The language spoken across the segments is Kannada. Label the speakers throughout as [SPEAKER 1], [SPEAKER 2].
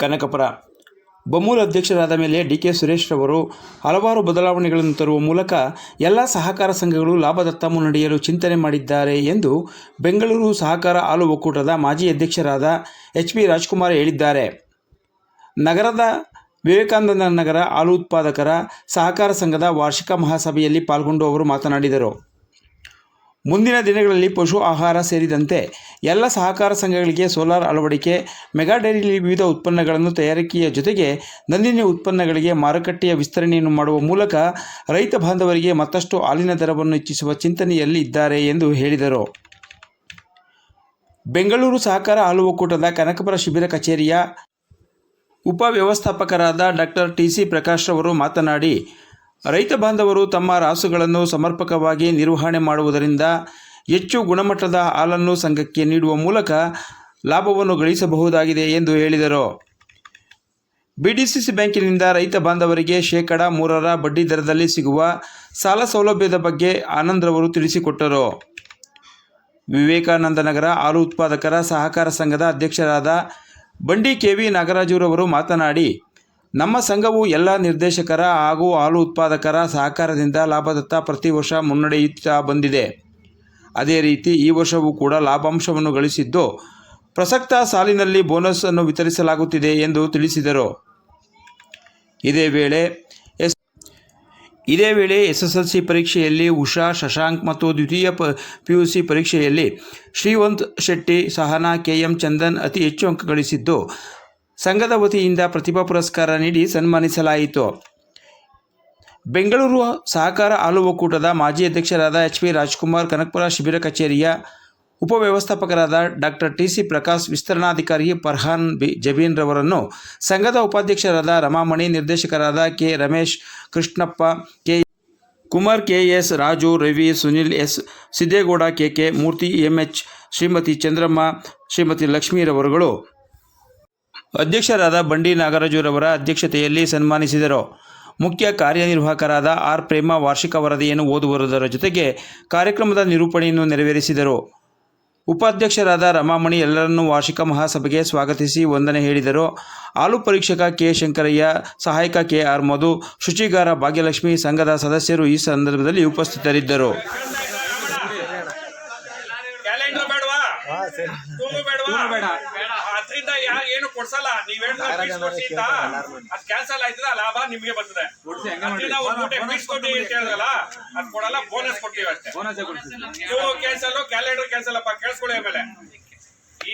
[SPEAKER 1] ಕನಕಪುರ ಬಮೂಲ್ ಅಧ್ಯಕ್ಷರಾದ ಮೇಲೆ ಡಿ ಕೆ ಸುರೇಶ್ ರವರು ಹಲವಾರು ಬದಲಾವಣೆಗಳನ್ನು ತರುವ ಮೂಲಕ ಎಲ್ಲ ಸಹಕಾರ ಸಂಘಗಳು ಲಾಭದತ್ತ ಮುನ್ನಡೆಯಲು ಚಿಂತನೆ ಮಾಡಿದ್ದಾರೆ ಎಂದು ಬೆಂಗಳೂರು ಸಹಕಾರ ಹಾಲು ಒಕ್ಕೂಟದ ಮಾಜಿ ಅಧ್ಯಕ್ಷರಾದ ಎಚ್ ಪಿ ರಾಜ್ಕುಮಾರ್ ಹೇಳಿದ್ದಾರೆ. ನಗರದ ವಿವೇಕಾನಂದ ನಗರ ಹಾಲು ಉತ್ಪಾದಕರ ಸಹಕಾರ ಸಂಘದ ವಾರ್ಷಿಕ ಮಹಾಸಭೆಯಲ್ಲಿ ಪಾಲ್ಗೊಂಡು ಅವರು ಮಾತನಾಡಿದರು. ಮುಂದಿನ ದಿನಗಳಲ್ಲಿ ಪಶು ಆಹಾರ ಸೇರಿದಂತೆ ಎಲ್ಲ ಸಹಕಾರ ಸಂಘಗಳಿಗೆ ಸೋಲಾರ್ ಅಳವಡಿಕೆ, ಮೆಗಾ ಡೈರಿಯಲ್ಲಿ ವಿವಿಧ ಉತ್ಪನ್ನಗಳನ್ನು ತಯಾರಿಕೆಯ ಜೊತೆಗೆ ನಂದಿನಿ ಉತ್ಪನ್ನಗಳಿಗೆ ಮಾರುಕಟ್ಟೆಯ ವಿಸ್ತರಣೆಯನ್ನು ಮಾಡುವ ಮೂಲಕ ರೈತ ಬಾಂಧವರಿಗೆ ಮತ್ತಷ್ಟು ಹಾಲಿನ ದರವನ್ನು ಹೆಚ್ಚಿಸುವ ಚಿಂತನೆಯಲ್ಲಿ ಇದ್ದಾರೆ ಎಂದು ಹೇಳಿದರು. ಬೆಂಗಳೂರು ಸಹಕಾರ ಹಾಲು ಒಕ್ಕೂಟದ ಕನಕಪುರ ಶಿಬಿರ ಕಚೇರಿಯ ಉಪವ್ಯವಸ್ಥಾಪಕರಾದ ಡಾಕ್ಟರ್ ಟಿ ಸಿ ಪ್ರಕಾಶ್ ರವರು ಮಾತನಾಡಿ ರೈತ ಬಾಂಧವರು ತಮ್ಮ ರಾಸುಗಳನ್ನು ಸಮರ್ಪಕವಾಗಿ ನಿರ್ವಹಣೆ ಮಾಡುವುದರಿಂದ ಹೆಚ್ಚು ಗುಣಮಟ್ಟದ ಹಾಲನ್ನು ಸಂಘಕ್ಕೆ ನೀಡುವ ಮೂಲಕ ಲಾಭವನ್ನು ಗಳಿಸಬಹುದಾಗಿದೆ ಎಂದು ಹೇಳಿದರು. ಬಿಡಿಸಿಸಿ ಬ್ಯಾಂಕಿನಿಂದ ರೈತ ಬಾಂಧವರಿಗೆ ಶೇಕಡ ಮೂರರ ಬಡ್ಡಿ ದರದಲ್ಲಿ ಸಿಗುವ ಸಾಲ ಸೌಲಭ್ಯದ ಬಗ್ಗೆ ಆನಂದ್ರವರು ತಿಳಿಸಿಕೊಟ್ಟರು. ವಿವೇಕಾನಂದ ನಗರ ಹಾಲು ಉತ್ಪಾದಕರ ಸಹಕಾರ ಸಂಘದ ಅಧ್ಯಕ್ಷರಾದ ಬಂಡಿ ಕೆ ವಿ ನಾಗರಾಜುರವರು ಮಾತನಾಡಿ ನಮ್ಮ ಸಂಘವು ಎಲ್ಲ ನಿರ್ದೇಶಕರ ಹಾಗೂ ಹಾಲು ಉತ್ಪಾದಕರ ಸಹಕಾರದಿಂದ ಲಾಭದತ್ತ ಪ್ರತಿ ವರ್ಷ ಮುನ್ನಡೆಯುತ್ತಾ ಬಂದಿದೆ. ಅದೇ ರೀತಿ ಈ ವರ್ಷವೂ ಕೂಡ ಲಾಭಾಂಶವನ್ನು ಗಳಿಸಿದ್ದು ಪ್ರಸಕ್ತ ಸಾಲಿನಲ್ಲಿ ಬೋನಸ್ ಅನ್ನು ವಿತರಿಸಲಾಗುತ್ತಿದೆ ಎಂದು ತಿಳಿಸಿದರು. ಇದೇ ವೇಳೆ ಎಸ್ ಇದೇ ವೇಳೆ ಎಸ್ಎಸ್ಎಲ್ಸಿ ಪರೀಕ್ಷೆಯಲ್ಲಿ ಉಷಾ, ಶಶಾಂಕ್ ಮತ್ತು ದ್ವಿತೀಯ ಪ ಪಿಯುಸಿ ಪರೀಕ್ಷೆಯಲ್ಲಿ ಶ್ರೀವಂತ್ ಶೆಟ್ಟಿ, ಸಹನಾ, ಕೆಎಂ ಚಂದನ್ ಅತಿ ಹೆಚ್ಚು ಅಂಕ ಗಳಿಸಿದ್ದು ಸಂಘದ ವತಿಯಿಂದ ಪ್ರತಿಭಾ ಪುರಸ್ಕಾರ ನೀಡಿ ಸನ್ಮಾನಿಸಲಾಯಿತು. ಬೆಂಗಳೂರು ಸಹಕಾರ ಹಾಲು ಒಕ್ಕೂಟದ ಮಾಜಿ ಅಧ್ಯಕ್ಷರಾದ ಎಚ್ ಪಿ ರಾಜ್ಕುಮಾರ್, ಕನಕಪುರ ಶಿಬಿರ ಕಚೇರಿಯ ಉಪವ್ಯವಸ್ಥಾಪಕರಾದ ಡಾಕ್ಟರ್ ಟಿ. ಸಿ. ಪ್ರಕಾಶ್ ವಿಸ್ತರಣಾಧಿಕಾರಿ ಫರ್ಹಾನ್ ಬಿ. ಜಬೀನ್ ರವರನ್ನು ಸಂಘದ ಉಪಾಧ್ಯಕ್ಷರಾದ ರಮಾಮಣಿ, ನಿರ್ದೇಶಕರಾದ K. Ramesh, Krishnappa, K. Kumar, K. S. Raju, Ravi, Sunil S. Siddegowda, K. K. Murthy, M. H. Shrimati Chandramma, Shrimati ಲಕ್ಷ್ಮೀರವರುಗಳು ಅಧ್ಯಕ್ಷರಾದ ಬಂಡಿ ನಾಗರಾಜುರವರ ಅಧ್ಯಕ್ಷತೆಯಲ್ಲಿ ಸನ್ಮಾನಿಸಿದರು. ಮುಖ್ಯ ಕಾರ್ಯನಿರ್ವಾಹಕರಾದ ಆರ್. ಪ್ರೇಮ ವಾರ್ಷಿಕ ವರದಿಯನ್ನು ಓದುವುದರ ಜೊತೆಗೆ ಕಾರ್ಯಕ್ರಮದ ನಿರೂಪಣೆಯನ್ನು ನೆರವೇರಿಸಿದರು. ಉಪಾಧ್ಯಕ್ಷರಾದ ರಮಾಮಣಿ ಎಲ್ಲರನ್ನೂ ವಾರ್ಷಿಕ ಮಹಾಸಭೆಗೆ ಸ್ವಾಗತಿಸಿ ವಂದನೆ ಹೇಳಿದರು. ಹಾಲು ಪರೀಕ್ಷಕ ಕೆ. ಶಂಕರಯ್ಯ, ಸಹಾಯಕ ಕೆ. ಆರ್. ಮಧು, ಶುಚಿಗಾರ ಭಾಗ್ಯಲಕ್ಷ್ಮಿ ಸಂಘದ ಸದಸ್ಯರು ಈ ಸಂದರ್ಭದಲ್ಲಿ ಉಪಸ್ಥಿತರಿದ್ದರು
[SPEAKER 2] ಕ್ಯಾಲೆಂಡರ್ ಬೇಡವಾ ತೂಗು ಬೇಡವಾ ಬೇಡ ಅದರಿಂದ ಯಾರು ಏನು ಕೊಡ್ಸಲ್ಲ ನೀವ್ ಅದ್ ಕ್ಯಾನ್ಸಲ್ ಆಯ್ತದ ಲಾಭ ನಿಮ್ಗೆ ಬರ್ತದೆ. ಫೀಸ್ ಅಂತ ಹೇಳಿದ್ರಲ್ಲ ಅದ್ ಕೊಡಲ್ಲ ಬೋನಸ್ ಕೊಡ್ತೀವಿ ಅಷ್ಟೇ. ನೀವು ಕ್ಯಾನ್ಸಲ್ ಕ್ಯಾಲೆಂಡರ್ ಕ್ಯಾನ್ಸಲ್ ಅಪ್ಪ ಕೇಳಿಸ್ಕೊಳ್ಳಿ ಆಮೇಲೆ.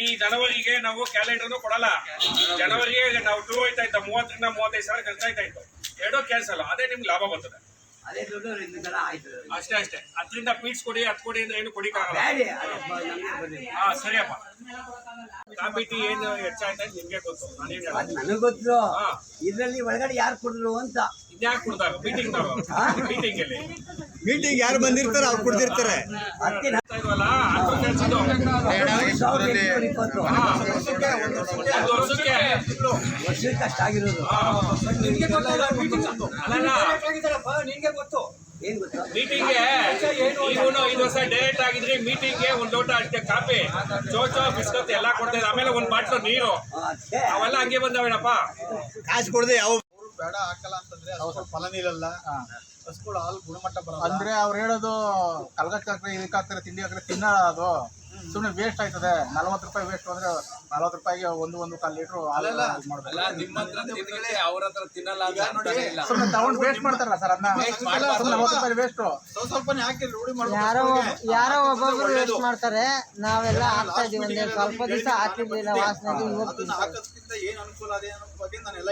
[SPEAKER 2] ಈ ಜನವರಿಗೆ ನಾವು ಕ್ಯಾಲೆಂಡರ್ನು ಕೊಡಲ್ಲ. ಜನವರಿಗೆ ನಾವು ಟೂ ಹೋಯ್ತಾ ಇತ್ತು ಮೂವತ್ತರಿಂದ ಮೂವತ್ತೈದು ಸಾವಿರ ಖರ್ಚು ಆಯ್ತಾ ಇತ್ತು. ಎರಡೂ ಕ್ಯಾನ್ಸಲ್ ಅದೇ ನಿಮ್ಗೆ ಲಾಭ ಬರ್ತದೆ.
[SPEAKER 3] ಅದೇ ಆಯ್ತು
[SPEAKER 2] ಅಷ್ಟೇ ಅಷ್ಟೇ. ಹತ್ತರಿಂದ ಪೀಟ್ಸ್ ಕೊಡಿ ಹತ್ತು ಕೊಡಿ ಅಂದ್ರೆ ಏನು ಕೊಡಿಕ್ಕಾಗಲ್ಲ.
[SPEAKER 3] ಬ್ಯಾಡಿ ಅದು ಬ- ನಮ್ಗೆ
[SPEAKER 2] ಹಾ ಸರಿಯಪ್ಪ. ಕಾಫಿ ಟೀ ಏನು ಹೆಚ್ಚಾಯ್ತಾ ನಿಮ್ಗೆ ಗೊತ್ತು. ನಾನೇನ್?
[SPEAKER 3] ನನಗೆ ಗೊತ್ತು.
[SPEAKER 2] ಹಾ.
[SPEAKER 3] ಇದ್ರಲ್ಲಿ ಒಳಗಡೆ ಯಾರು ಕೊಡ್ರು ಅಂತ.
[SPEAKER 2] ಇದ್ಯಾಕೆ ಕೊಡ್ತಾರೆ? ಮೀಟಿಂಗ್ ಮೀಟಿಂಗ್ ಅಲ್ಲಿ.
[SPEAKER 4] ಮೀಟಿಂಗ್ ಯಾರು ಬಂದಿರ್ತಾರ ಅವ್ರು ಕುಡ್ದಿರ್ತಾರೆ
[SPEAKER 3] ಹತ್ತಿನ. ಇಪ್ಪತ್ತು.
[SPEAKER 2] ಹಾ. ಒಂದು ವರ್ಷಕ್ಕೆ
[SPEAKER 3] ಅಷ್ಟ
[SPEAKER 2] ಆಗಿರೋದು
[SPEAKER 3] ಏನ್ ಗೊತ್ತು
[SPEAKER 2] ಮೀಟಿಂಗ್ಗೆ ಇವನು ಐದು ವರ್ಷ ಡೈರೆಕ್ಟ್ ಆಗಿದ್ರಿ ಮೀಟಿಂಗ್ಗೆ ಒಂದ್ ಲೋಟ ಅಷ್ಟೇ ಕಾಫಿ ಚೋಚೋ ಬಿಸ್ಕತ್ ಎಲ್ಲ ಕೊಡ್ತಾ ಆಮೇಲೆ ಒಂದ್ ಬಾಟ್ಲು ನೀರು ಅವೆಲ್ಲ ಹಂಗೆ ಬಂದವೇನಪ್ಪ
[SPEAKER 4] ಕಾಸು ಕೊಡದೆ ಯಾವ ಬೇಡ ಹಾಕಲ್ಲ ಅಂತಂದ್ರೆ ಫಲ ನೀಡಲ್ಲ ಹಸುಗಳು ಹಾಲು ಗುಣಮಟ್ಟ ಬರಲ್ಲ
[SPEAKER 5] ಅಂದ್ರೆ ಅವ್ರು ಹೇಳೋದು ಕಲ್ಗಚ್ಚ ಹಾಕ್ರೆ ಇದಕ್ಕೆ ಹಾಕ್ತಾರೆ ತಿಂಡಿ ಹಾಕ್ರೆ ತಿನ್ನಲ್ಲ ಅದು ಸುಮ್ಮನೆ ವೇಸ್ಟ್ ಆಯ್ತದೆ. ನಲ್ವತ್ತು ರೂಪಾಯಿ ವೇಸ್ಟ್ ಅಂದ್ರೆ ನಲ್ವತ್ತು ರೂಪಾಯಿಗೆ ಒಂದು ಒಂದು ಕಾಲು ಲೀಟ್ರು ಹಾಲೆಲ್ಲ ಸುಮ್ಮನೆ ತಗೊಂಡು ವೇಸ್ಟ್ ಮಾಡ್ತಾರಲ್ಲ ಸರ್ ಅದನ್ನ ನಲ್ವತ್ತು ರೂಪಾಯಿ ವೇಸ್ಟ್
[SPEAKER 6] ಯಾರೋ
[SPEAKER 4] ಮಾಡ್ಬೇಕು
[SPEAKER 6] ಯಾರೋ ಒಬ್ಬೊಬ್ರು ವೇಸ್ಟ್ ಮಾಡ್ತಾರೆ. ನಾವೆಲ್ಲ ಹಾಕ್ತಾ ಇದೀವಿ ಒಂದೇ ಸ್ವಲ್ಪ ದಿವಸ ಹಾಕಿರ್ಲಿಲ್ಲ ಇವತ್ತು
[SPEAKER 4] ಹಾಕೋದ್ರಿಂದ ಏನ್ ಅನುಕೂಲ ಅದೇ ಅನ್ನೋ ಬಗ್ಗೆ ನಾನೆಲ್ಲ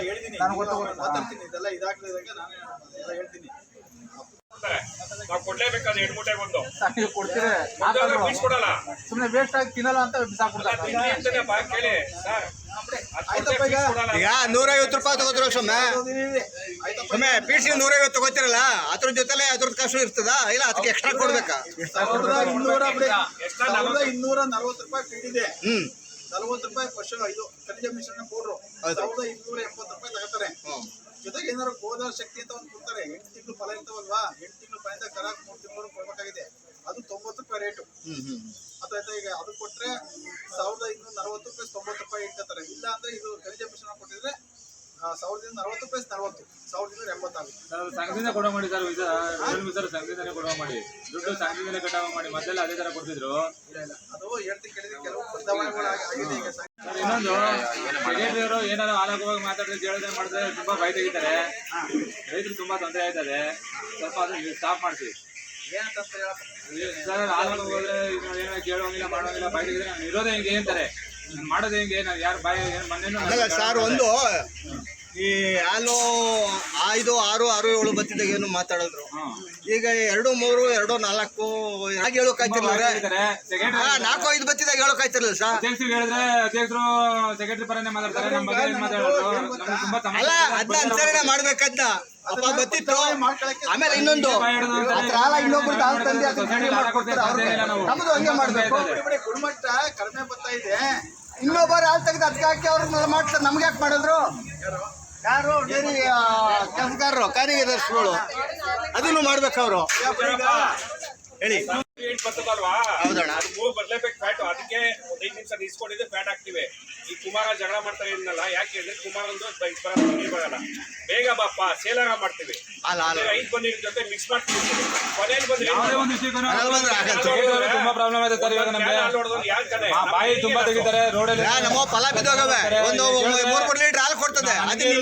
[SPEAKER 4] ಮಾತಾಡ್ತೀನಿ ಇದೆಲ್ಲ ಇದಾಗ್ಲಿದಾಗ ನಾನು ಎಲ್ಲ ಹೇಳ್ತೀನಿ.
[SPEAKER 2] ನಾವು ಕೊಡ್ಲೇಬೇಕಾದ್ರೆ ಎರಡು ಮೂಟೆಗೆ ಒಂದು
[SPEAKER 5] ಸರ್ ನೀವು ಕೊಡ್ತೀರಿ?
[SPEAKER 2] ಒಂದಾದ್ರೆ
[SPEAKER 5] ಸುಮ್ಮನೆ ವೇಸ್ಟ್ ಆಗಿ ತಿನ್ನಲ್ಲ ಅಂತ ಬಿಸಾಕ್ಬಿಡ್ತಾರೆ
[SPEAKER 2] ತಿಂಡಿ ಅಂತಾನೆ ಬಾ ಕೇಳಿ. ಸರ್
[SPEAKER 4] ಆಯ್ತಪ್ಪ ಈಗ? ನೂರೈವತ್ತು ರೂಪಾಯಿ ತಗೋತಿರ ಸೊಮ್ಮೆ ಸೊಮ್ಮೆ ಪೀಡ್ಸಿಗೆ ನೂರೈವತ್ತು ತಗೋತಿರಲ್ಲ? ಅದ್ರ ಜೊತೆಲೆ ಅದ್ರದ್ದು ಕಷ್ಟ ಇರ್ತದ? ಇಲ್ಲ ಅದಕ್ಕೆ ಎಕ್ಸ್ಟ್ರಾ ಕೊಡ್ಬೇಕಾ?
[SPEAKER 5] ಇನ್ನೂರ ನಲ್ವತ್ತು. ರೂಪಾಯಿ ಕಟ್ಟಿದೆ
[SPEAKER 4] ಹ್ಮ್.
[SPEAKER 5] ನಲ್ವತ್ತು ರೂಪಾಯಿ ಪಶು ಇದು ಖನಿಜ ಮಿಶ್ರಣ ಪೌಡ್ರು. ಸಾವಿರದ ಇನ್ನೂರ ಎಂಬತ್ತು ರೂಪಾಯಿ ತಗೋತಾರೆ. ಜೊತೆಗೆ ಏನಾದ್ರು ಗೋದಾರ ಶಕ್ತಿ ಅಂತ ಒಂದು ಕೊಡ್ತಾರೆ. ಎಂಟು ತಿಂಗಳು ಫಲ ಇರ್ತಾವಲ್ವಾ? ಎಂಟು ತಿಂಗಳು ಫಲದಿಂದ ಕರಾಕ್ ಮೂರು ತಿಂಗಳು ಕೊಡ್ಬೇಕಾಗಿದೆ. ಅದು ತೊಂಬತ್ತು ರೂಪಾಯಿ ರೇಟು. ಅದಾಯ್ತಾ ಈಗ ಅದು ಕೊಟ್ರೆ ಸಾವಿರದ ಇನ್ನೂರ ನಲವತ್ತು ರೂಪಾಯಿ ತೊಂಬತ್ತು ರೂಪಾಯಿ ಇಟ್ಕೋತಾರೆ. ಇಲ್ಲ ಅಂದ್ರೆ ಇದು ಖನಿಜ ಮಿಶ್ರಣ ಕೊಟ್ಟಿದ್ರೆ ಆ, ಸಾವಿರದ ನಲವತ್ತು ರೂಪಾಯಿ ನಲವತ್ತು ಸಾವಿರದ ಇನ್ನೂರ ಎಂಬತ್ತಾಗುತ್ತೆ
[SPEAKER 7] ಸರ್ ಸಂಘದಿಂದ ಕೊಡೋ ಮಾಡಿ ಸರ್ ಇದು film ಸರ್ ಸಂಘದಿಂದನೇ ಕೊಡೋ ಮಾಡಿ. ದುಡ್ಡು ಸಂಘದಿಂದ ಕಟಾವ ಮಾಡಿ ಮೊದಲೆಲ್ಲ ಅದೇ ತರ ಕೊಡ್ತಿದ್ರು.
[SPEAKER 5] ಇಲ್ಲ ಇಲ್ಲ. ಅದು ಹೇಳ್ತಿ ಕೇಳಿದ್ರೆ ಕೆಲವು ಬದಲಾವಣೆಗಳು ಆಗಿದೆ ಈಗ ಸರ್.
[SPEAKER 7] ಸರ್ ಇನ್ನೊಂದು ಅವರು ಏನಾದ್ರು ಹಾಲಾಗುವಾಗ ಮಾತಾಡಿದ್ರೆ ಕೇಳಿದ್ರೆ ಮಾಡಿದ್ರೆ ತುಂಬಾ ಭಯ ತೆಗಿತಾರೆ ರೈತರು ತುಂಬಾ ತೊಂದರೆ ಆಯ್ತದೆ. ಸ್ವಲ್ಪ ಅದನ್ನ ಸ್ಟಾಪ್ ಮಾಡಿಸಿ ಸರ್ ಹಾಲಾಗ ಹೋದ್ರೆ ಏನೋ ಕೇಳೋಂಗಿಲ್ಲ ಮಾಡೋಂಗಿಲ್ಲ ಭಯ ತೆಗಿದ್ರೆ ನಾನು ಇರೋದೇ ಹಿಂಗೆ ಅಂತಾರೆ. ನಾನು ಮಾಡೋದು ಹೆಂಗೆ? ನಾನು ಯಾರು ಬಾಯಿ ಏನು ಮೊನ್ನೆನೂ
[SPEAKER 4] ಅಲ್ಲ ಸರ್ ಒಂದು ಈ ಹಾಲು ಐದು ಆರು ಆರು ಏಳು ಬತ್ತಿದಾಗ ಏನು ಮಾತಾಡಿದ್ರು. ಈಗ ಎರಡು ಮೂರು ಎರಡು ನಾಲ್ಕು ಯಾಕೆ
[SPEAKER 7] ಹೇಳೋಕ್
[SPEAKER 4] ಆಯ್ತಿರ್ಲಿಲ್ಲ ನಾಲ್ಕು ಐದು ಬತ್ತಿದಾಗ ಹೇಳೋಕಾಯ್ತಿರ್ಲಿಲ್ಲ ಸರ್
[SPEAKER 7] ಅಧ್ಯಕ್ಷರು ಹೇಳಿದ್ರೆ ಅಧ್ಯಕ್ಷರು ಸೆಕ್ರೆಟರಿ ಪರನೇ ಮಾತಾಡ್ತಾರೆ. ನಮ್ಮ ಬಗ್ಗೆ ಏನ್ ಮಾತಾಡೋದು? ನಮ್ಗೆ ತುಂಬಾ
[SPEAKER 4] ಅಲ್ಲ ಅದನ್ನ ಅನುಸರಣೆ ಮಾಡ್ಬೇಕಂತ. ಅಪ್ಪ ಬತ್ತಿತ್ತು ಆಮೇಲೆ ಇನ್ನೊಂದು. ಹತ್ರ ಹಾಲ ಇನ್ನೊಬ್ರದ್ದು ಹಾಲು ತಂದು ಅದನ್ನ ಮಾಡ್ಕೊಡ್ತಾರೆ. ನಮ್ದು ಹಂಗೆ ಮಾಡ್ಬೇಕು.
[SPEAKER 5] ಕಡಿಮೆ ಬರ್ತಾ ಇದೆ.
[SPEAKER 4] ಇನ್ನೊಬ್ಬರು ಹಾಲು ತೆಗೆದು ಅದಕ್ಕೆ ಹಾಕಿ ಅವ್ರನ್ನ ಮಾಡ್ತಾರೆ ನಮ್ಗೆ ಯಾಕೆ ಮಾಡಿದ್ರು? ಯಾರು? ಡೈರಿ ಕೆಲಸಗಾರರು ಕಾರ್ಯದರ್ಶಿಗಳು ಅದನ್ನು ಮಾಡ್ಬೇಕು ಅವರು. ಹೇಳಿ.
[SPEAKER 2] ಏಟ್ ಬರ್ತದಲ್ವಾ?
[SPEAKER 4] ಹೌದಣ್ಣ.
[SPEAKER 2] ಅದು ಮೂರು ಬರ್ಲೇಬೇಕು ಫ್ಯಾಟ್ ಅದಕ್ಕೆ ಒಂದ್ ಐದು ನಿಮಿಷ ಫ್ಯಾಟ್ ಹಾಕ್ತಿವಿ ಈ ಕುಮಾರ ಜಗಳ ಮಾಡ್ತಾರೆ ಇದ್ನಲ್ಲ ಯಾಕೆ ಅಂದ್ರೆ ಕುಮಾರ ಒಂದು ಬೈಕ್ ಬರಲ್ಲ ನೀರ್ ಬರಲ್ಲ ಬೇಗ ಬಾಪ್ಪ ಸೇಲಾಗ ಮಾಡ್ತೀವಿ.
[SPEAKER 4] ಹಾಲು ಹಾಲು
[SPEAKER 2] ಐದು ಬಂದಿರ ಜೊತೆ ಮಿಕ್ಸ್ ಮಾಡ್ತೀವಿ? ಕೊನೆಯಲ್ಲಿ
[SPEAKER 7] ತುಂಬಾ ಪ್ರಾಬ್ಲಮ್ ಆಯ್ತು ಸರ್ ಇವಾಗ ನಮ್ಗೆ.
[SPEAKER 2] ಯಾರು ಕಡೆ?
[SPEAKER 7] ಆ ಬಾಯಿ ತುಂಬಾ ತೆಗಿತಾರೆ ರೋಡಲ್ಲಿ
[SPEAKER 4] ನಮ್ಮ ಫಲ ಬಿದ್ದೋಗವೆ ಒಂದು ಮೂರ್ ಮೂರು ಲೀಟರ್ ಹಾಲು ಕೊಡ್ತದೆ.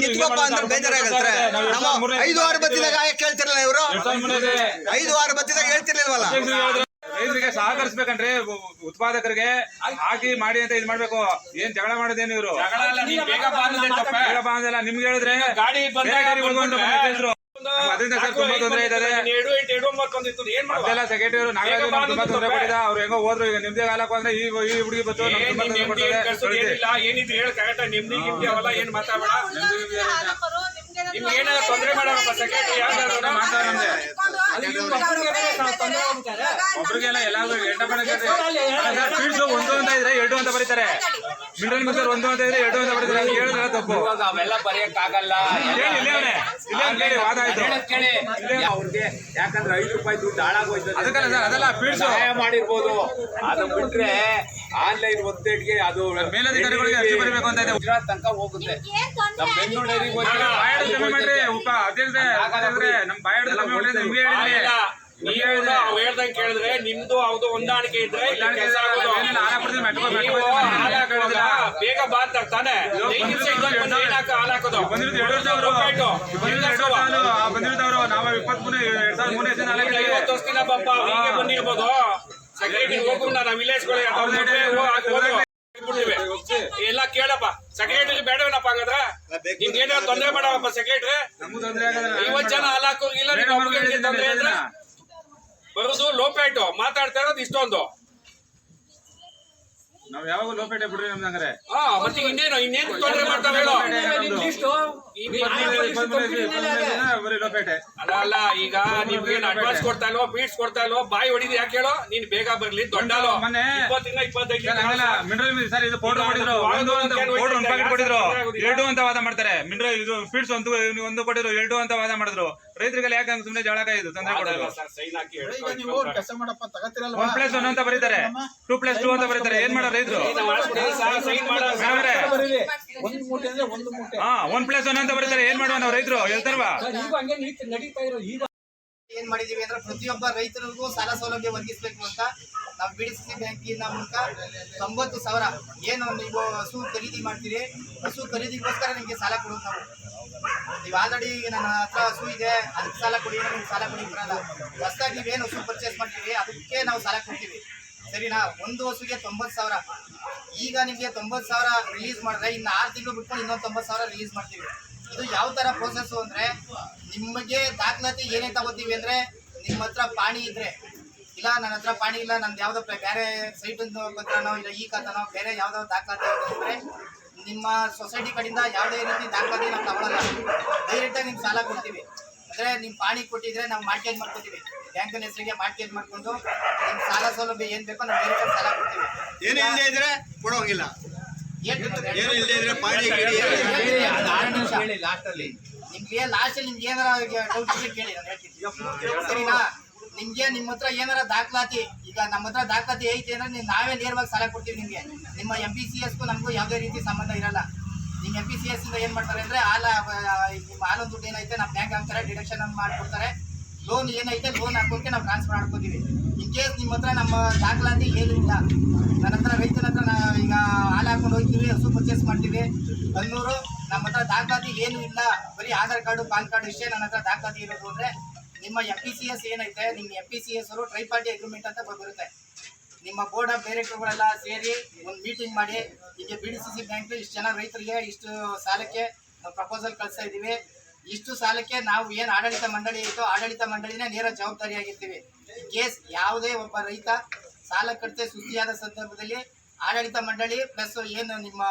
[SPEAKER 4] ನಿಂತ್ಕೊಪ್ಪ ಅಂದ್ರೆ ಬೇಜಾರಾಗತ್ತೆ ನಮ್ಮ ಐದು ಆರು ಬತ್ತಿದಾಗ ಕೇಳ್ತಿರಲಿಲ್ಲ ಕೇಳ್ತಿರಲ್ಲ ಇವರು? ಐದು ಆರು ಬತ್ತಿದಾಗ ಹೇಳ್ತಿರ್ಲಿಲ್ವಲ್ಲ?
[SPEAKER 7] ರೈತರಿಗೆ ಸಹಕರಿಸ್ಬೇಕನ್ರಿ ಉತ್ಪಾದಕರಿಗೆ ಹಾಕಿ ಮಾಡಿ ಅಂತ ಇದ್ ಮಾಡ್ಬೇಕು. ಏನ್ ಜಗಳ ಮಾಡಿದೇನು ಇವರು?
[SPEAKER 2] ಜಗಳ ಅಲ್ಲ, ನೀನ್ ಬೇಗ
[SPEAKER 7] ನಿಮ್ಗೆ ಹೇಳಿದ್ರೆ
[SPEAKER 2] ಗಾಡಿ
[SPEAKER 7] ಅದರಿಂದ ಸರ್ ತುಂಬಾ ತೊಂದರೆ ಇದ್ದಾರೆ. ಅದೆಲ್ಲ ಸೆಕ್ರೆಟರಿ ಅವರು ನಾಗರಾಜ್
[SPEAKER 2] ಬೇಗ
[SPEAKER 7] ತುಂಬಾ
[SPEAKER 2] ಅನ್ನೋದು
[SPEAKER 7] ತೊಂದರೆ
[SPEAKER 2] ತಪ್ಪೆ.
[SPEAKER 7] ಕೊಟ್ಟಿದ್ದ ಅವ್ರು ಹೆಂಗೋ ಹೋದ್ರು ಈಗ ನಿಮ್ದೇ ಹಾಲಕ್ ಅಂದ್ರೆ ಈ ಈ ಹುಡುಗಿ ಬಂತು ನಮ್ಗೆ ತುಂಬಾ ತೊಂದರೆ
[SPEAKER 2] ಏನಿದ್ರು ಹೇಳಿ ಕರೆಕ್ಟ್ ನಿಮ್ದಿ ಗಿಮ್ದಿ ಅವೆಲ್ಲ ಏನ್ ಮಾತಾಡಬೇಡ. ನಿಮ್ಗೆ ಏನಾದ್ರು ತೊಂದರೆ ಸೆಕ್ರೆಟರಿ
[SPEAKER 7] ಒಬ್ರಿಗೆಲ್ಲ ಎಲ್ಲಾದ್ರೂ ಫೀಡ್ಸ್ ಒಂದು ಅಂತ ಇದ್ರೆ ಎರಡು ಅಂತ ಬರೀತಾರೆ. ಮಿನರಲ್ ಮಿಕ್ಸರ್ ಒಂದು ಅಂತ ಇದ್ರೆ ಎರಡು ಅಂತ ಬರೀತಾರೆ. ಹೇಳಿದ್ರೆ ತಪ್ಪು?
[SPEAKER 8] ಅವೆಲ್ಲ ಬರೆಯಕ್ ಆಗಲ್ಲ.
[SPEAKER 7] ಹೇಳಿ ಇಲ್ಲೇ ಅವ್ನೆ. ಇಲ್ಲೇ ಅವ್ನ್ ಕೇಳಿ ವಾದ ಆಯ್ತು.
[SPEAKER 8] ಕೇಳಿ. ಅವ್ರಿಗೆ ಯಾಕಂದ್ರೆ ಐದು ರೂಪಾಯಿ ದುಡ್ಡು ಹಾಳಾಗೋಯ್ತದೆ.
[SPEAKER 7] ಅದಕ್ಕಲ್ಲ ಸರ್ ಅದೆಲ್ಲ
[SPEAKER 8] ಸಹಾಯ ಮಾಡಿರ್ಬೋದು. ಅದು ಬಿಟ್ರೆ ಆನ್ಲೈನ್ ಒತ್ತೇಟ್ಗೆ ಅದು
[SPEAKER 7] ಮೇಲಧಿಕಾರಿಗಳಿಗೆ ಅರ್ಜಿ ಬರಬೇಕು ಅಂತ ಇದೆ.
[SPEAKER 8] ಗುಜರಾತ್ ತನಕ ಹೋಗುತ್ತೆ. ನಮ್ಮ ಬೆಂಗಳೂರು ಡೈರಿಗೆ ಹೋಗಿ
[SPEAKER 7] ಬಾಯಡ್ ಕಮ್ಮಿ ಮಾಡ್ರಿ ಉಪ ಅಧ್ಯಕ್ಷರೇ ಅಧ್ಯಕ್ಷರೇ ನಮ್ ಬಾಯಡ್ ಕಮ್ಮಿ ಮಾಡ್ರಿ ನಿಮ್ಗೆ ಹೇಳಿದ್ರಿ
[SPEAKER 2] ನೀವು ಅವ್ ಹೇಳ್ದಂಗೆ ಕೇಳಿದ್ರೆ ನಿಮ್ದು ಅವ್ದು ಹೊಂದಾಣಿಕೆ ಇದ್ರೆ ಕೆಲಸ ಆಗೋದು.
[SPEAKER 7] ಹಾಲು
[SPEAKER 2] ಬೇಗ ಬಾ ಅಂತ ತಾನೆ. ಹಾಕ- ಹಾಲು ಹಾಕೋದು?
[SPEAKER 7] ಬಂದಿರೋದು ಎರಡು
[SPEAKER 2] ರೂಪಾಯಿಟ್ಟು.
[SPEAKER 7] ಬಂದಿರೋದು ಬಂದಿರೋದವರು ನಾವು ಸಾವಿರದ ಮೂರನೇ
[SPEAKER 2] ಇನ್ನು ಐವತ್ತು ವರ್ಷದಿಂದ ಪಾಪ ಹೀಗೆ ಬಂದಿರ್ಬೋದು. ಸೆಕ್ರೆಟರಿ ಹೋಗು ನಾವು ವಿಲೇಜ್ಗಳು ಎಲ್ಲ ಕೇಳಪ್ಪ. ಸೆಕ್ರೆಟರಿ ಬೇಡವೇನಪ್ಪ ಹಂಗಂದ್ರೆ. ನಿಮ್ಗೆ ಏನಾದ್ರು ತೊಂದರೆ ಮಾಡಪ್ಪ ಸೆಕ್ರೆಟರಿ ಐವತ್ತು ಜನ ಹಾಲಾಕೋರ್ಗಿಲ್ಲ ತೊಂದರೆ ಇದ್ರೆ ಬರೋದು ಲೋಪೇಟು ಮಾತಾಡ್ತಾ ಇರೋದು ಇಷ್ಟೊಂದು.
[SPEAKER 7] ನಾವ್ ಯಾವಾಗ ಲೋಪೇಟೆ ಬಿಡ್ರಿ ನಮ್ದಂಗ್ರೆ
[SPEAKER 2] ಹಾ ಮತ್ತೆ ಇನ್ನೇನು ಇನ್ನೇನು ತೊಂದರೆ ಮಾಡ್ತಾವೆ ಹೇಳು ಈ
[SPEAKER 7] ಬರೀ ಲೋಪೇಟೆ
[SPEAKER 2] ಅಲ್ಲ ಅಲ್ಲ ಈಗ ನಿಮ್ಗೆ ಅಡ್ವಾನ್ಸ್ ಕೊಡ್ತಾ ಇಲ್ವೋ ಬೀಟ್ಸ್ ಕೊಡ್ತಾ ಇಲ್ವೋ ಬಾಯಿ ಹೊಡಿದ್ ಯಾಕೆ ಹೇಳೋ? ನೀನ್ ಬೇಗ ಬರ್ಲಿ ದೊಡ್ಡ
[SPEAKER 7] ಮೊನ್ನೆ
[SPEAKER 2] ಇಪ್ಪತ್ತಿಂದ ಇಪ್ಪತ್ತೈದು
[SPEAKER 7] ಸರ್ ಹಂಗಲ್ಲ. ಮಿನರಲ್ ಸರ್ ಇದು ಪೌಡರ್ ಕೊಟ್ಟಿದ್ರು ಒಂದು ಅಂತ ಪೌಡರ್ ಒಂದು ಪ್ಯಾಕೆಟ್ ಕೊಟ್ಟಿದ್ರು ಎರಡು ಅಂತ ವಾದ ಮಾಡ್ತಾರೆ. ಮಿನರಲ್ ಇದು ಫೀಡ್ಸ್ ಒಂದು ಒಂದು ಕೊಟ್ಟಿದ್ರು ಎರಡು ಅಂತ ವಾದ ಮಾಡಿದ್ರು. ರೈತರಿಗೆಲ್ಲ ಯಾಕಂದ್ರೆ ಸುಮ್ಮನೆ ಜೋಳ ಕಾಯ್ದು ತೊಂದರೆ ಕೊಡೋದು?
[SPEAKER 5] ಈಗ ನೀವು ಕೆಲಸ ಮಾಡಪ್ಪ ತಗತ್ತಿರಲ್ವಾ
[SPEAKER 7] ಒನ್ ಪ್ಲಸ್ ಒನ್ ಅಂತ ಬರೀತಾರೆ. ಟೂ ಪ್ಲಸ್ ಟೂ ಅಂತ ಬರೀತಾರೆ. ಏನ್ ಮಾಡೋ ರೈತರು?
[SPEAKER 2] ಸೈನ್ ಮಾಡೋ
[SPEAKER 7] ಮೇಡಮ್ರೆ,
[SPEAKER 5] ಬರೀರಿ ಒಂದು ಮೂಟೆ ಅಂದ್ರೆ ಒಂದು ಮೂಟೆ.
[SPEAKER 7] ಹಾ ಒನ್ ಪ್ಲಸ್ ಒನ್ ಅಂತ ಬರೀತಾರೆ. ಏನ್ ಮಾಡುವ ನಾವು ರೈತರು? ಹೇಳ್ತಾರವಾ?
[SPEAKER 9] ಏನ್ ಮಾಡಿದೀವಿ ಅಂದ್ರೆ ಪ್ರತಿಯೊಬ್ಬ ರೈತರಿಗೂ ಸಾಲ ಸೌಲಭ್ಯ ಒದಗಿಸ್ಬೇಕು ಅಂತ ನಾವು ಬಿ ಸಿ ಬ್ಯಾಂಕಿನ ಮೂಲಕ ತೊಂಬತ್ತು ಸಾವಿರ ಏನು ನೀವು ಹಸು ಖರೀದಿ ಮಾಡ್ತೀರಿ, ಹಸು ಖರೀದಿಗೋಸ್ಕರ ನಿಮಗೆ ಸಾಲ ಕೊಡೋದು ನಾವು ನೀವು ಆಲ್ರೆಡಿ ನನ್ನ ಹತ್ರ ಹಸು ಇದೆ, ಅದಕ್ಕೆ ಸಾಲ ಕೊಡಿ ನಿಮ್ಗೆ ಸಾಲ ಕೊಡಿ ಬರಲ್ಲ. ಹೊಸದಾಗಿ ನೀವೇನು ಹಸು ಪರ್ಚೇಸ್ ಮಾಡ್ತೀವಿ ಅದಕ್ಕೆ ನಾವು ಸಾಲ ಕೊಡ್ತೀವಿ. ಸರಿನಾ? ಒಂದು ಹಸುಗೆ ತೊಂಬತ್ತು ಸಾವಿರ. ಈಗ ನಿಮಗೆ ತೊಂಬತ್ತು ಸಾವಿರ ರಿಲೀಸ್ ಮಾಡಿದ್ರೆ, ಇನ್ನು ಆರು ತಿಂಗಳು ಬಿಟ್ಕೊಂಡು ಇನ್ನೊಂದು ತೊಂಬತ್ತು ಸಾವಿರ ರಿಲೀಸ್ ಮಾಡ್ತೀವಿ. ಇದು ಯಾವ ತರ ಪ್ರೋಸೆಸ್ ಅಂದ್ರೆ ನಿಮಗೆ ದಾಖಲಾತಿ ಏನೇ ತಗೋತೀವಿ ಅಂದ್ರೆ ನಿಮ್ಮ ಹತ್ರ ಪಾಣಿ ಇದ್ರೆ ಇಲ್ಲ ನನ್ನ ಹತ್ರ ಪಾಣಿ ಇಲ್ಲ ನಮ್ದು ಯಾವುದೋ ಬೇರೆ ಸೈಟ್ ಪತ್ರನೋ ಇಲ್ಲ ಈ ಕಥನೋ ಬೇರೆ ಯಾವುದೋ ದಾಖಲಾತಿ ಅಂದ್ರೆ ನಿಮ್ಮ ಸೊಸೈಟಿ ಕಡೆಯಿಂದ ಯಾವುದೇ ರೀತಿ ದಾಖಲಾತಿ ನಾವು ತಗೊಳ್ಳಲ್ಲ ಡೈರೆಕ್ಟಾಗಿ ನಿಮ್ಗೆ ಸಾಲ ಕೊಡ್ತೀವಿ. ಅಂದರೆ ನಿಮ್ಮ ಪಾಣಿ ಕೊಟ್ಟಿದ್ರೆ ನಾವು ಮಾರ್ಕೇಜ್ ಮಾಡ್ಕೊತೀವಿ. ಬ್ಯಾಂಕಿನ ಹೆಸರಿಗೆ ಮಾರ್ಕೇಜ್ ಮಾಡ್ಕೊಂಡು ನಿಮ್ಮ ಸಾಲ ಸೌಲಭ್ಯ ಏನು ಬೇಕೋ ನಾವು ಡೈರೆಕ್ಟಾಗಿ ಸಾಲ ಕೊಡ್ತೀವಿ.
[SPEAKER 4] ಏನೇ ಇಲ್ಲದೆ ಇದ್ರೆ ಕೊಡೋಂಗಿಲ್ಲ.
[SPEAKER 9] ಏನ್
[SPEAKER 4] ಇಲ್ಲದೆ ಇದ್ರೆ ಗಿಡಿ
[SPEAKER 9] ಹೇಳಿ. ನಿಮ್ಗೆ ಲಾಸ್ಟಲ್ಲಿ ನಿಮ್ಗೆ ಏನಾರ ಡೌಟ್ ಇದ್ರೆ ಕೇಳಿ ನಾನು ಹೇಳ್ತೀನಿ. ಸರಿನಾ? ನಿಮ್ಗೆ ನಿಮ್ಮ ಹತ್ರ ಏನಾರ ದಾಖಲಾತಿ ಈಗ ನಮ್ಮ ಹತ್ರ ದಾಖಲಾತಿ ಐತಿ ಅಂದ್ರೆ ನೀವು ನಾವೇ ನೇರವಾಗಿ ಸಾಲ ಕೊಡ್ತೀವಿ ನಿಮ್ಗೆ. ನಿಮ್ಮ ಎಂ ಪಿ ಸಿ ಎಸ್ಗೂ ನಮಗೂ ಯಾವುದೇ ರೀತಿ ಸಂಬಂಧ ಇರಲ್ಲ. ನಿಮ್ಮ ಎಂ ಪಿ ಸಿ ಎಸ್ ಇಂದ ಏನ್ ಮಾಡ್ತಾರೆ ಅಂದ್ರೆ ಹಾಲ ನಿಮ್ಮ ಹಾಲೊಂದು ದುಡ್ಡು ಏನೈತೆ ನಮ್ಮ ಬ್ಯಾಂಕ್ ಹಾಕ್ತಾರೆ ಡಿಡಕ್ಷನ್ ಮಾಡ್ಕೊಡ್ತಾರೆ. ಲೋನ್ ಏನೈತೆ ಲೋನ್ ಹಾಕೋಕೆ ನಾವು ಟ್ರಾನ್ಸ್ಫರ್ ಮಾಡ್ಕೋತೀವಿ. ಇನ್ ಕೇಸ್ ನಿಮ್ಮ ಹತ್ರ ನಮ್ಮ ದಾಖಲಾತಿ ಏನೂ ಇಲ್ಲ ನನ್ನ ಹತ್ರ ರೈತನ ಹತ್ರ ಹೋಗ್ತೀವಿ ಹಸು ಪರ್ಚೇಸ್ ಮಾಡ್ತೀವಿ. ಬಂದೂರು ನಮ್ಮ ಹತ್ರ ದಾಖಲಾತಿ ಏನೂ ಇಲ್ಲ. ಬರೀ ಆಧಾರ್ ಕಾರ್ಡು, ಪಾನ್ ಕಾರ್ಡ್ ಇಷ್ಟೇ ನನ್ನ ಹತ್ರ ದಾಖಲಾತಿ ಇರೋದು ಅಂದ್ರೆ ನಿಮ್ಮ ಎಫ್ ಪಿ ಸಿ ಎಸ್ ಏನೈತೆ, ನಿಮ್ಮ ಎಫ್ ಪಿ ಸಿ ಎಸ್ ಅವರು ಟ್ರೈ ಪಾರ್ಟಿ ಅಗ್ರಿಮೆಂಟ್ ಅಂತ ಬರುತ್ತೆ. ನಿಮ್ಮ ಬೋರ್ಡ್ ಆಫ್ ಡೈರೆಕ್ಟರ್ಗಳೆಲ್ಲ ಸೇರಿ ಒಂದು ಮೀಟಿಂಗ್ ಮಾಡಿ, ಈಗ B D C C bank ಇಷ್ಟು ಜನ ರೈತರಿಗೆ ಇಷ್ಟು ಸಾಲಕ್ಕೆ ನಾವು ಪ್ರಪೋಸಲ್ ಕಳಿಸ್ತಾ ಇದ್ದೀವಿ. ಇಷ್ಟು ಸಾಲಕ್ಕೆ ನಾವು ಏನು ಆಡಳಿತ ಮಂಡಳಿ ಇತ್ತು, ಆಡಳಿತ ಮಂಡಳಿನೇ ನೇರ ಜವಾಬ್ದಾರಿಯಾಗಿರ್ತೀವಿ. ಕೇಸ್ ಯಾವುದೇ ಒಬ್ಬ ರೈತ ಸಾಲ ಕಟ್ಟದೆ ಸುದ್ದಿಯಾದ ಸಂದರ್ಭದಲ್ಲಿ ಆಡಳಿತ ಮಂಡಳಿ ಪ್ಲಸ್ ಏನು ನಿಮ್ಮ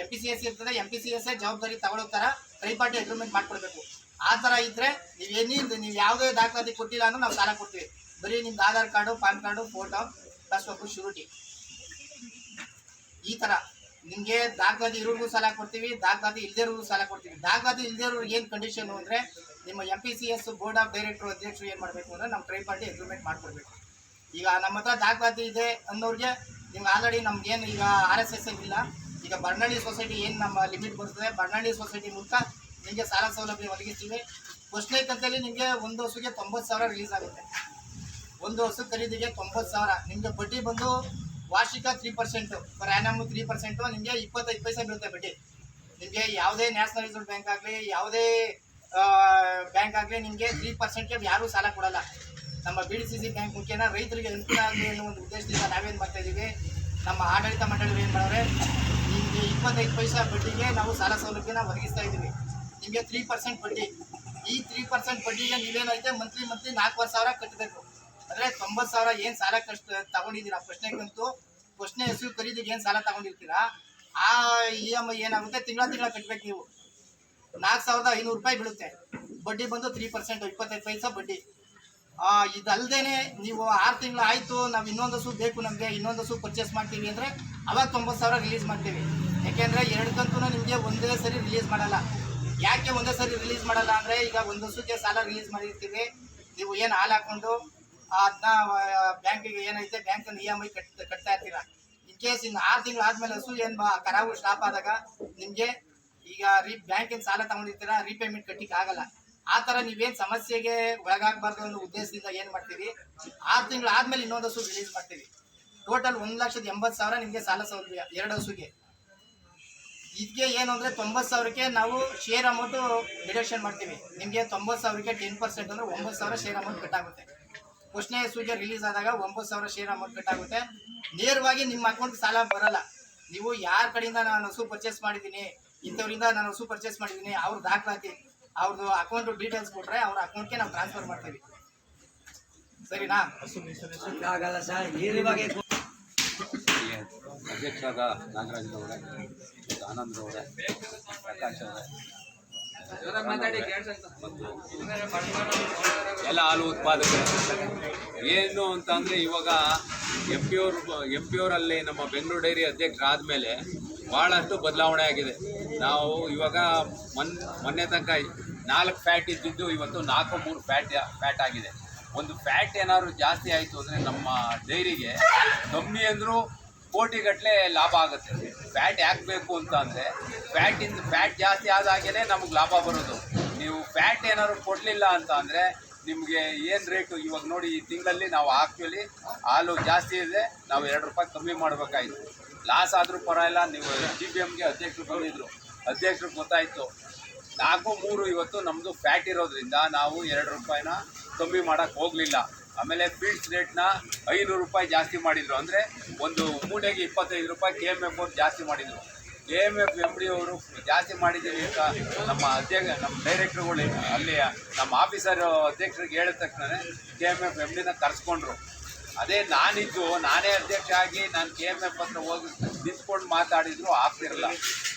[SPEAKER 9] ಎಂ ಪಿ ಸಿ ಎಸ್ ಇರ್ತದೆ ಎಂ ಪಿ ಸಿ ಎಸ್ ಜವಾಬ್ದಾರಿ ತಗೊಳ್ಳೋ ಥರ ಟ್ರೈ ಪಾರ್ಟಿ ಅಗ್ರಿಮೆಂಟ್ ಮಾಡ್ಕೊಡ್ಬೇಕು. ಆ ಥರ ಇದ್ರೆ ನೀವು ಏನಿಲ್ಲ ನೀವು ಯಾವುದೇ ದಾಖಲಾತಿ ಕೊಟ್ಟಿಲ್ಲ ಅಂದ್ರೆ ನಾವು ಸಾಲ ಕೊಡ್ತೀವಿ. ಬರೀ ನಿಮ್ದು Aadhaar card, PAN card photo plus ಒಬ್ಬ ಶೂರಿಟಿ ಈ ಥರ ನಿಮಗೆ ದಾಖಲಾತಿ ಇರೋರ್ಗೂ ಸಾಲ ಕೊಡ್ತೀವಿ, ದಾಖಲಾತಿ ಇಲ್ಲದೇ ಇರೋರ್ಗು ಸಾಲ ಕೊಡ್ತೀವಿ. ದಾಖಲಾತಿ ಇಲ್ಲದೇ ಇರೋರು ಏನು ಕಂಡೀಷನ್ ಅಂದರೆ ನಿಮ್ಮ M P C S board of director ಅಧ್ಯಕ್ಷರು ಏನು ಮಾಡಬೇಕು ಅಂದರೆ ನಮ್ಮ ಟ್ರೈ ಪಾರ್ಟಿ ಅಗ್ರಿಮೆಂಟ್ ಮಾಡ್ಕೊಡ್ಬೇಕು. ಈಗ ನಮ್ಮ ಹತ್ರ ದಾಖಲಾತಿ ಇದೆ ಅನ್ನೋರಿಗೆ ನಿಮ್ಗೆ ಆಲ್ರೆಡಿ ನಮ್ಗೇನು ಈಗ ಆರ್ ಎಸ್ ಎಸ್ ಇಲ್ಲ. ಈಗ ಬರ್ನಳ್ಳಿ ಸೊಸೈಟಿ ಏನು ನಮ್ಮ ಲಿಮಿಟ್ ಬರ್ತದೆ ಬರ್ನಳ್ಳಿ ಸೊಸೈಟಿ ಮೂಲಕ ನಿಮಗೆ ಸಾಲ ಸೌಲಭ್ಯ ಒದಗಿಸ್ತೀವಿ. ಫಸ್ಟ್ನೇ ಕಂತಲ್ಲಿ ನಿಮಗೆ ಒಂದು ವರ್ಷಕ್ಕೆ ತೊಂಬತ್ತು ಸಾವಿರ ರಿಲೀಸ್ ಆಗುತ್ತೆ. ಒಂದು ವರ್ಷ ಖರೀದಿಗೆ ತೊಂಬತ್ತು ಸಾವಿರ. ನಿಮಗೆ ಬಡ್ಡಿ ಬಂದು ವಾರ್ಷಿಕ three percent per annum three percent ನಿಮಗೆ ಇಪ್ಪತ್ತೈದು ಪೈಸೆ ಬೀಳುತ್ತೆ ಬಡ್ಡಿ. ನಿಮಗೆ ಯಾವುದೇ ನ್ಯಾಷನಲ್ ರಿಸರ್ವ್ ಬ್ಯಾಂಕ್ ಆಗಲಿ, ಯಾವುದೇ ಬ್ಯಾಂಕ್ ಆಗಲಿ ನಿಮಗೆ ತ್ರೀ ಪರ್ಸೆಂಟ್ಗೆ ಯಾರೂ ಸಾಲ ಕೊಡಲ್ಲ. ನಮ್ಮ ಬಿ ಸಿ ಸಿ ಬ್ಯಾಂಕ್ ಮುಖ್ಯನ ರೈತರಿಗೆ ಅನುಕೂಲ ಆಗಲಿ ಅನ್ನೋ ಒಂದು ಉದ್ದೇಶದಿಂದ ನಾವೇನು ಮಾಡ್ತಾ ಇದ್ದೀವಿ ನಮ್ಮ ಆಡಳಿತ ಮಂಡಳಿ ಏನು ಮಾಡೋರೆ ನಿಮಗೆ ಇಪ್ಪತ್ತೈದು ಪೈಸಾ ಬಡ್ಡಿಗೆ ನಾವು ಸಾಲ ಸೌಲಭ್ಯನ ಒದಗಿಸ್ತಾ ಇದ್ದೀವಿ ನಿಮಗೆ ತ್ರೀ ಪರ್ಸೆಂಟ್ ಬಡ್ಡಿ. ಈ ತ್ರೀ ಪರ್ಸೆಂಟ್ ಬಡ್ಡಿಗೆ ನೀವೇನೈತೆ ಮಂತ್ಲಿ ಮಂತ್ಲಿ ನಾಲ್ಕೂವರೆ ಸಾವಿರ ಕಟ್ಟಬೇಕು ಅಂದರೆ ತೊಂಬತ್ತು ಸಾವಿರ ಏನು ಸಾಲ ಕಷ್ಟ ತಗೊಂಡಿದ್ದೀರಾ? ಪ್ರಶ್ನೆಗಂತೂ ಪ್ರಶ್ನೆ ಹೆಸರು ಖರೀದಿಗೆ ಏನು ಸಾಲ ತಗೊಂಡಿರ್ತೀರಾ? ಆ ಇ ಎಂ ಐ ಏನಾಗುತ್ತೆ? ತಿಂಗಳ ತಿಂಗಳ ಕಟ್ಟಬೇಕು ನೀವು. ನಾಲ್ಕು ಸಾವಿರದ ಐನೂರು ರೂಪಾಯಿ ಬೀಳುತ್ತೆ. ಬಡ್ಡಿ ಬಂದು ತ್ರೀ ಪರ್ಸೆಂಟ್ ಇಪ್ಪತ್ತೈದು ಪೈಸಾ ಬಡ್ಡಿ. ಇದಲ್ದೇನೆ ನೀವು ಆರು ತಿಂಗಳು ಆಯಿತು, ನಾವು ಇನ್ನೊಂದು ಸೂ ಬೇಕು ನಮಗೆ, ಇನ್ನೊಂದು ಸೂ ಪರ್ಚೇಸ್ ಮಾಡ್ತೀವಿ ಅಂದರೆ ಅವಾಗ ತೊಂಬತ್ತು ಸಾವಿರ ರಿಲೀಸ್ ಮಾಡ್ತೀವಿ. ಯಾಕೆಂದರೆ ಎರಡು ಕಂತು ನಿಮಗೆ ಒಂದೇ ಸರಿ ರಿಲೀಸ್ ಮಾಡಲ್ಲ. ಯಾಕೆ ಒಂದೇ ಸರಿ ರಿಲೀಸ್ ಮಾಡಲ್ಲ ಅಂದರೆ ಈಗ ಒಂದು ಹಸುಗೆ ಸಾಲ ರಿಲೀಸ್ ಮಾಡಿರ್ತೀವಿ. ನೀವು ಏನು ಹಾಲು ಹಾಕ್ಕೊಂಡು ಅದನ್ನ ಬ್ಯಾಂಕಿಗೆ ಏನೈತೆ ಬ್ಯಾಂಕನ್ನು ಇ ಎಂ ಐ ಕಟ್, ಕಟ್ತಾ ಇರ್ತೀರ. ಇನ್ ಕೇಸ್ ಇನ್ನು ಆರು ತಿಂಗಳು ಆದಮೇಲೆ ಹಸು ಏನು ಬಾ, ಕರಾವು ಸ್ಟಾಪ್ ಆದಾಗ ನಿಮಗೆ ಈಗ ರೀ ಬ್ಯಾಂಕಿನ ಸಾಲ ತಗೊಂಡಿರ್ತೀರಾ ರೀಪೇಮೆಂಟ್ ಕಟ್ಟಿಕ್ಕೆ ಆಗಲ್ಲ ಆ ನೀವೇನ್ ನೀವೇನು ಸಮಸ್ಯೆಗೆ ಒಳಗಾಗಬಾರ್ದು ಅನ್ನೋ ಉದ್ದೇಶದಿಂದ ಏನ್ ಮಾಡ್ತೀವಿ ಆರು ತಿಂಗಳು ಆದ್ಮೇಲೆ ಇನ್ನೊಂದು ಹಸು ರಿಲೀಸ್ ಮಾಡ್ತೀವಿ ಟೋಟಲ್ ಒಂದ್ ಲಕ್ಷದ ಎಂಬತ್ತು ಸಾವಿರ ನಿಮಗೆ ಸಾಲ ಸೌಲಭ್ಯ, ಎರಡು ಹಸುಗೆ. ಇದಕ್ಕೆ ಏನು ಅಂದ್ರೆ ತೊಂಬತ್ತು ಸಾವಿರಕ್ಕೆ ನಾವು ಶೇರ್ ಅಮೌಂಟ್ ಡಿಡಕ್ಷನ್ ಮಾಡ್ತೀವಿ. ನಿಮಗೆ ತೊಂಬತ್ತು ಸಾವಿರಕ್ಕೆ ಟೆನ್ ಪರ್ಸೆಂಟ್ ಅಂದ್ರೆ ಒಂಬತ್ತು ಸಾವಿರ ಶೇರ್ ಅಮೌಂಟ್ ಕಟ್ಟಾಗುತ್ತೆ. ಫಸ್ಟ್ನೇ ಹಸುಗೆ ರಿಲೀಸ್ ಆದಾಗ ಒಂಬತ್ತು ಸಾವಿರ ಶೇರ್ ಅಮೌಂಟ್ ಕಟ್ಟಾಗುತ್ತೆ. ನೇರವಾಗಿ ನಿಮ್ಮ ಅಕೌಂಟ್ ಸಾಲ ಬರಲ್ಲ. ನೀವು ಯಾರ ಕಡೆಯಿಂದ ನಾನು ಹಸು ಪರ್ಚೇಸ್ ಮಾಡಿದ್ದೀನಿ, ಇಂಥವ್ರಿಂದ ನಾನು ಹಸು ಪರ್ಚೇಸ್ ಮಾಡಿದ್ದೀನಿ, ಅವ್ರ ದಾಖಲಾತಿ ಅವ್ರದ್ದು ಅಕೌಂಟ್ ಡೀಟೇಲ್ಸ್ ಕೊಟ್ರೆ ಅವ್ರ ಅಕೌಂಟ್ಗೆ ನಾವು ಟ್ರಾನ್ಸ್ಫರ್ ಮಾಡ್ತೀವಿ. ಸರಿನಾ?
[SPEAKER 3] ಆಗಲ್ಲ ಸರ್ ನೇರವಾಗಿ
[SPEAKER 8] ಅಧ್ಯಕ್ಷರಾದ ನಾಗರಾಜನವರೇ ಮತ್ತು ಆನಂದ್ರವರೇ ಪ್ರಕಾಶ್ ಅವರೇ. ಎಲ್ಲ ಹಾಲು ಉತ್ಪಾದಕರು. ಏನು ಅಂತಂದರೆ ಇವಾಗ ಎಂ ಪಿ ಅವ್ರ ಎಂ ಪಿ ಅವರಲ್ಲಿ ನಮ್ಮ ಬೆಂಗಳೂರು ಡೈರಿ ಅಧ್ಯಕ್ಷರಾದಮೇಲೆ ಭಾಳಷ್ಟು ಬದಲಾವಣೆ ಆಗಿದೆ. ನಾವು ಇವಾಗ ಮೊನ್, ಮೊನ್ನೆ ತನಕ ನಾಲ್ಕು ಫ್ಯಾಟ್ ಇದ್ದಿದ್ದು ಇವತ್ತು ನಾಲ್ಕು, ಮೂರು ಫ್ಯಾಟ್ ಫ್ಯಾಟ್ ಆಗಿದೆ. ಒಂದು ಫ್ಯಾಟ್ ಏನಾದರೂ ಜಾಸ್ತಿ ಆಯಿತು ಅಂದರೆ ನಮ್ಮ ಡೈರಿಗೆ ಕಮ್ಮಿ ಅಂದರೂ ಕೋಟಿಗಟ್ಟಲೆ ಲಾಭ ಆಗುತ್ತೆ. ಫ್ಯಾಟ್ ಯಾಕೆ ಬೇಕು ಅಂತ ಅಂದರೆ ಫ್ಯಾಟಿಂದ ಫ್ಯಾಟ್ ಜಾಸ್ತಿ ಆದಾಗೇ ನಮಗೆ ಲಾಭ ಬರೋದು. ನೀವು ಫ್ಯಾಟ್ ಏನಾದ್ರು ಕೊಡಲಿಲ್ಲ ಅಂತ ಅಂದರೆ ನಿಮಗೆ ಏನು ರೇಟು ಇವಾಗ ನೋಡಿ ಈ ತಿಂಗಳಲ್ಲಿ ನಾವು ಆ್ಯಕ್ಚುಲಿ ಹಾಲು ಜಾಸ್ತಿ ಇದೆ, ನಾವು ಎರಡು ರೂಪಾಯಿ ಕಮ್ಮಿ ಮಾಡಬೇಕಾಯ್ತು. ಲಾಸ್ ಆದರೂ ಪರವಾಗಿಲ್ಲ, ನೀವು ಜಿ ಬಿ ಎಮ್ಗೆ ಅಧ್ಯಕ್ಷರು ಬಂದಿದ್ದರು ಅಧ್ಯಕ್ಷರಿಗೆ ಗೊತ್ತಾಯಿತು. ನಾಲ್ಕು, ಮೂರು ಇವತ್ತು ನಮ್ಮದು ಫ್ಯಾಟ್ ಇರೋದ್ರಿಂದ ನಾವು ಎರಡು ರೂಪಾಯಿನ ಕಮ್ಮಿ ಮಾಡೋಕ್ಕೆ ಹೋಗಲಿಲ್ಲ. ಆಮೇಲೆ ಫೀಡ್ಸ್ ರೇಟ್ನ ಐನೂರು ರೂಪಾಯಿ ಜಾಸ್ತಿ ಮಾಡಿದರು. ಅಂದರೆ ಒಂದು ಮೂಟೆಗೆ ಇಪ್ಪತ್ತೈದು ರೂಪಾಯಿ ಕೆ ಎಂ ಎಫ್ ಅವ್ರು ಜಾಸ್ತಿ ಮಾಡಿದರು. K M F M D ಅವರು ಜಾಸ್ತಿ ಮಾಡಿದ್ದೀವಿ ಅಂತ ನಮ್ಮ ಅಧ್ಯಕ್ಷ, ನಮ್ಮ ಡೈರೆಕ್ಟ್ರುಗಳು ಅಲ್ಲಿ, ನಮ್ಮ ಆಫೀಸರ್ ಅಧ್ಯಕ್ಷರಿಗೆ ಹೇಳಿದ ತಕ್ಷಣ ಕೆ ಎಂ ಎಫ್ ಎಂ ಡಿನ ಕರೆಸ್ಕೊಂಡ್ರು. ಅದೇ ನಾನಿದ್ದು, ನಾನೇ ಅಧ್ಯಕ್ಷ ಆಗಿ ನಾನು ಕೆ ಎಂ ಎಫ್ ಹತ್ರ ಹೋಗಿ ನಿಂತ್ಕೊಂಡು ಮಾತಾಡಿದ್ರು ಆಗ್ತಿರಲ್ಲ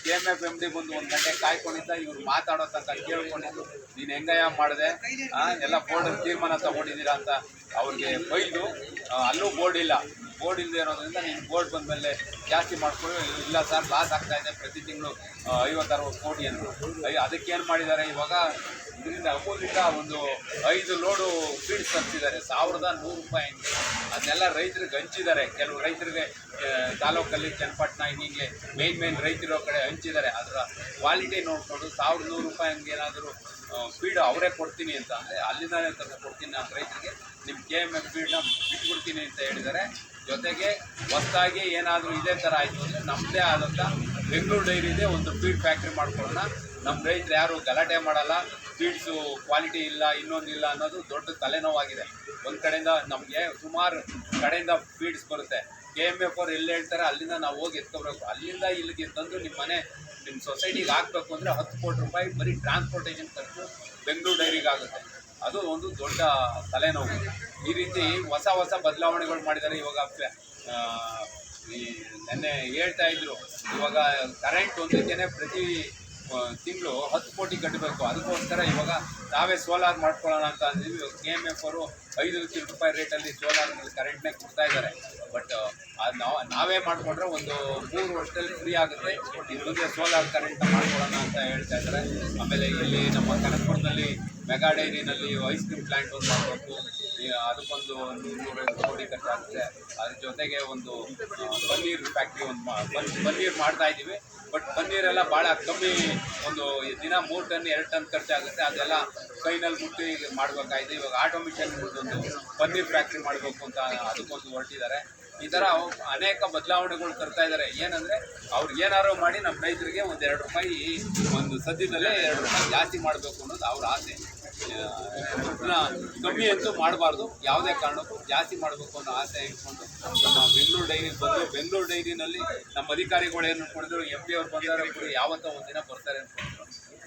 [SPEAKER 8] K M F M D ಬಂದು ಒಂದು ಗಂಟೆ ಕಾಯ್ಕೊಂಡಿದ್ದ, ಇವ್ರು ಮಾತಾಡೋ ತನಕ ಕೇಳ್ಕೊಂಡಿದ್ರು. ನೀನು ಹೆಂಗಯ್ಯ ಮಾಡಿದೆ? ಎಲ್ಲ ಬೋರ್ಡ್ ತೀರ್ಮಾನ ತಗೊಂಡಿದ್ದೀರಾ ಅಂತ ಅವ್ರಿಗೆ ಬೈದು ಅಲ್ಲೂ ಬೋರ್ಡ್ ಇಲ್ಲ. ಬೋರ್ಡ್ ಇಲ್ಲದೆ ಇರೋದ್ರಿಂದ ನೀನು ಬೋರ್ಡ್ ಬಂದ ಮೇಲೆ ಜಾಸ್ತಿ ಮಾಡ್ಕೊಳ್ಳಿ, ಇಲ್ಲ ಸರ್ ಲಾಸ್ ಆಗ್ತಾ ಇದೆ. ಪ್ರತಿ ತಿಂಗಳು ಐವತ್ತು ಅರವತ್ತು ಕೋಟಿ ಅಂದರು. ಅದಕ್ಕೇನು ಮಾಡಿದ್ದಾರೆ? ಇವಾಗ ಇದರಿಂದ ಅಮೂಲಿಂದ ಒಂದು ಐದು ಲೋಡು ಫೀಡ್ಸ್ ತರಿಸಿದ್ದಾರೆ, ಸಾವಿರದ ನೂರು ರೂಪಾಯಿ ಹಂಗೆ ಅದನ್ನೆಲ್ಲ ರೈತರಿಗೆ ಹಂಚಿದ್ದಾರೆ. ಕೆಲವು ರೈತರಿಗೆ ತಾಲೂಕಲ್ಲಿ ಚನ್ನಪಟ್ಟಣ ಹಿಂಗೆ ಮೇನ್ ಮೇನ್ ರೈತರು ಕಡೆ ಹಂಚಿದ್ದಾರೆ. ಅದರ ಕ್ವಾಲಿಟಿ ನೋಡಿಕೊಂಡು ಸಾವಿರದ ನೂರು ರೂಪಾಯಿ ಹಂಗೆ ಏನಾದರೂ ಫೀಡ್ ಅವರೇ ಕೊಡ್ತೀನಿ ಅಂತ ಅಂದರೆ ಅಲ್ಲಿಂದಲೇ ತಂದು ಕೊಡ್ತೀನಿ ನಾನು ರೈತರಿಗೆ. ನಿಮ್ಮ ಕೆ ಎಂ ಎಫ್ ಫೀಡ್ನ ಬಿಟ್ಬಿಡ್ತೀನಿ ಅಂತ ಹೇಳಿದ್ದಾರೆ. ಜೊತೆಗೆ ಹೊಸದಾಗಿ ಏನಾದರೂ ಇದೇ ಥರ ಆಯಿತು ಅಂದರೆ ನಮ್ಮದೇ ಆದಂಥ ಬೆಂಗಳೂರು ಡೈರಿದೆ ಒಂದು ಫೀಡ್ ಫ್ಯಾಕ್ಟ್ರಿ ಮಾಡ್ಕೊಳ್ಳೋಣ. ನಮ್ಮ ರೈತರು ಯಾರು ಗಲಾಟೆ ಮಾಡಲ್ಲ ಫೀಡ್ಸು ಕ್ವಾಲಿಟಿ ಇಲ್ಲ ಇನ್ನೊಂದಿಲ್ಲ ಅನ್ನೋದು ದೊಡ್ಡ ತಲೆನೋವಾಗಿದೆ. ಒಂದು ಕಡೆಯಿಂದ ನಮಗೆ ಸುಮಾರು ಕಡೆಯಿಂದ ಫೀಡ್ಸ್ ಬರುತ್ತೆ. ಕೆ ಎಂ ಎಫ್ ಅವ್ರು ಎಲ್ಲಿ ಹೇಳ್ತಾರೆ ಅಲ್ಲಿಂದ ನಾವು ಹೋಗಿ ಎತ್ಕೋಬೇಕು. ಅಲ್ಲಿಂದ ಇಲ್ಲಿಗೆ ತಂದು ನಿಮ್ಮ ಮನೆ ನಿಮ್ಮ ಸೊಸೈಟಿಗೆ ಹಾಕಬೇಕು ಅಂದರೆ ಹತ್ತು ಕೋಟಿ ರೂಪಾಯಿ ಬರೀ ಟ್ರಾನ್ಸ್ಪೋರ್ಟೇಷನ್ ಖರ್ಚು ಬೆಂಗಳೂರು ಡೈರಿಗೆ ಆಗುತ್ತೆ. ಅದು ಒಂದು ದೊಡ್ಡ ತಲೆನೋವು. ಈ ರೀತಿ ಹೊಸ ಹೊಸ ಬದಲಾವಣೆಗಳು ಮಾಡಿದ್ದಾರೆ. ಇವಾಗ ಈ ನೆನ್ನೆ ಹೇಳ್ತಾ ಇದ್ರು, ಇವಾಗ ಕರೆಂಟ್ ಒಂದಕ್ಕೇನೆ ಪ್ರತಿ ತಿಂಗಳು ಹತ್ತು ಕೋಟಿ ಕಟ್ಟಬೇಕು. ಅದಕ್ಕೋಸ್ಕರ ಇವಾಗ ನಾವೇ ಸೋಲಾರ್ ಮಾಡ್ಕೊಳ್ಳೋಣ ಅಂತ ಅಂದಿದ್ವಿ. ಕೆ ಎಂ ಎಫ್ ಅವರು ಐದು ಲಕ್ಷ ರೂಪಾಯಿ ರೇಟಲ್ಲಿ ಸೋಲಾರ್ ಕರೆಂಟ್ನೇ ಕೊಡ್ತಾ ಇದ್ದಾರೆ. ಬಟ್ ಅದು ನಾವು ನಾವೇ ಮಾಡಿಕೊಂಡ್ರೆ ಒಂದು ಮೂರು ವರ್ಷದಲ್ಲಿ ಫ್ರೀ ಆಗುತ್ತೆ. ಇನ್ನು ಸೋಲಾರ್ ಕರೆಂಟ್ ಮಾಡ್ಕೊಳ್ಳೋಣ ಅಂತ ಹೇಳ್ತಾ ಇದ್ದಾರೆ. ಆಮೇಲೆ ಇಲ್ಲಿ ನಮ್ಮ ಕನಕಪುರದಲ್ಲಿ ಮೆಗಾ ಡೈರಿನಲ್ಲಿ ಐಸ್ ಕ್ರೀಮ್ ಪ್ಲಾಂಟ್ ಒಂದು ಮಾಡಬೇಕು. ಅದಕ್ಕೊಂದು ನೂರು ನೂರೈವತ್ತು ಕೋಟಿ ಖರ್ಚಾಗುತ್ತೆ. ಅದ್ರ ಜೊತೆಗೆ ಒಂದು ಪನ್ನೀರ್ ಫ್ಯಾಕ್ಟ್ರಿ ಒಂದು ಪನ್ನೀರ್ ಮಾಡ್ತಾ ಇದ್ದೀವಿ. ಬಟ್ ಪನ್ನೀರೆಲ್ಲ ಭಾಳ ಕಮ್ಮಿ ಒಂದು ದಿನ ಮೂರು ಟನ್, ಎರಡು ಟನ್ ಖರ್ಚಾಗುತ್ತೆ. ಅದೆಲ್ಲ ಕೈನಲ್ಲಿ ಮುಟ್ಟಿ ಮಾಡಬೇಕಾಗಿದೆ. ಇವಾಗ ಆಟೋಮಿಷನ್ ಒಂದು ಪನ್ನೀರ್ ಫ್ಯಾಕ್ಟ್ರಿ ಮಾಡಬೇಕು ಅಂತ ಅದಕ್ಕೊಂದು ಹೊರಟಿದ್ದಾರೆ. ಈ ಥರ ಅನೇಕ ಬದಲಾವಣೆಗಳು ತರ್ತಾ ಇದ್ದಾರೆ. ಏನಂದರೆ ಅವ್ರು ಏನಾರು ಮಾಡಿ ನಮ್ಮ ರೈತರಿಗೆ ಒಂದು ಎರಡು ರೂಪಾಯಿ ಒಂದು ಸದ್ಯದಲ್ಲೇ ಎರಡು ರೂಪಾಯಿ ಜಾಸ್ತಿ ಮಾಡಬೇಕು ಅನ್ನೋದು ಅವ್ರ ಆಸೆ. ಕಮ್ಮಿ ಅಂತೂ ಮಾಡಬಾರ್ದು. ಯಾವುದೇ ಕಾರಣಕ್ಕೂ ಜಾಸ್ತಿ ಮಾಡಬೇಕು ಅನ್ನೋ ಆಸೆ ಇಟ್ಕೊಂಡು ನಮ್ಮ ಬೆಂಗಳೂರು ಡೈರಿ ಬಂದು ಬೆಂಗಳೂರು ಡೈರಿನಲ್ಲಿ ನಮ್ಮ ಅಧಿಕಾರಿಗಳು ಏನು ಕೊಡಿದ್ರು ಎಂ ಪಿ ಅವ್ರು ಬಂದಾರೆ ಇಬ್ಬರು ಯಾವತ್ತೋ ದಿನ ಬರ್ತಾರೆ ಅಂತ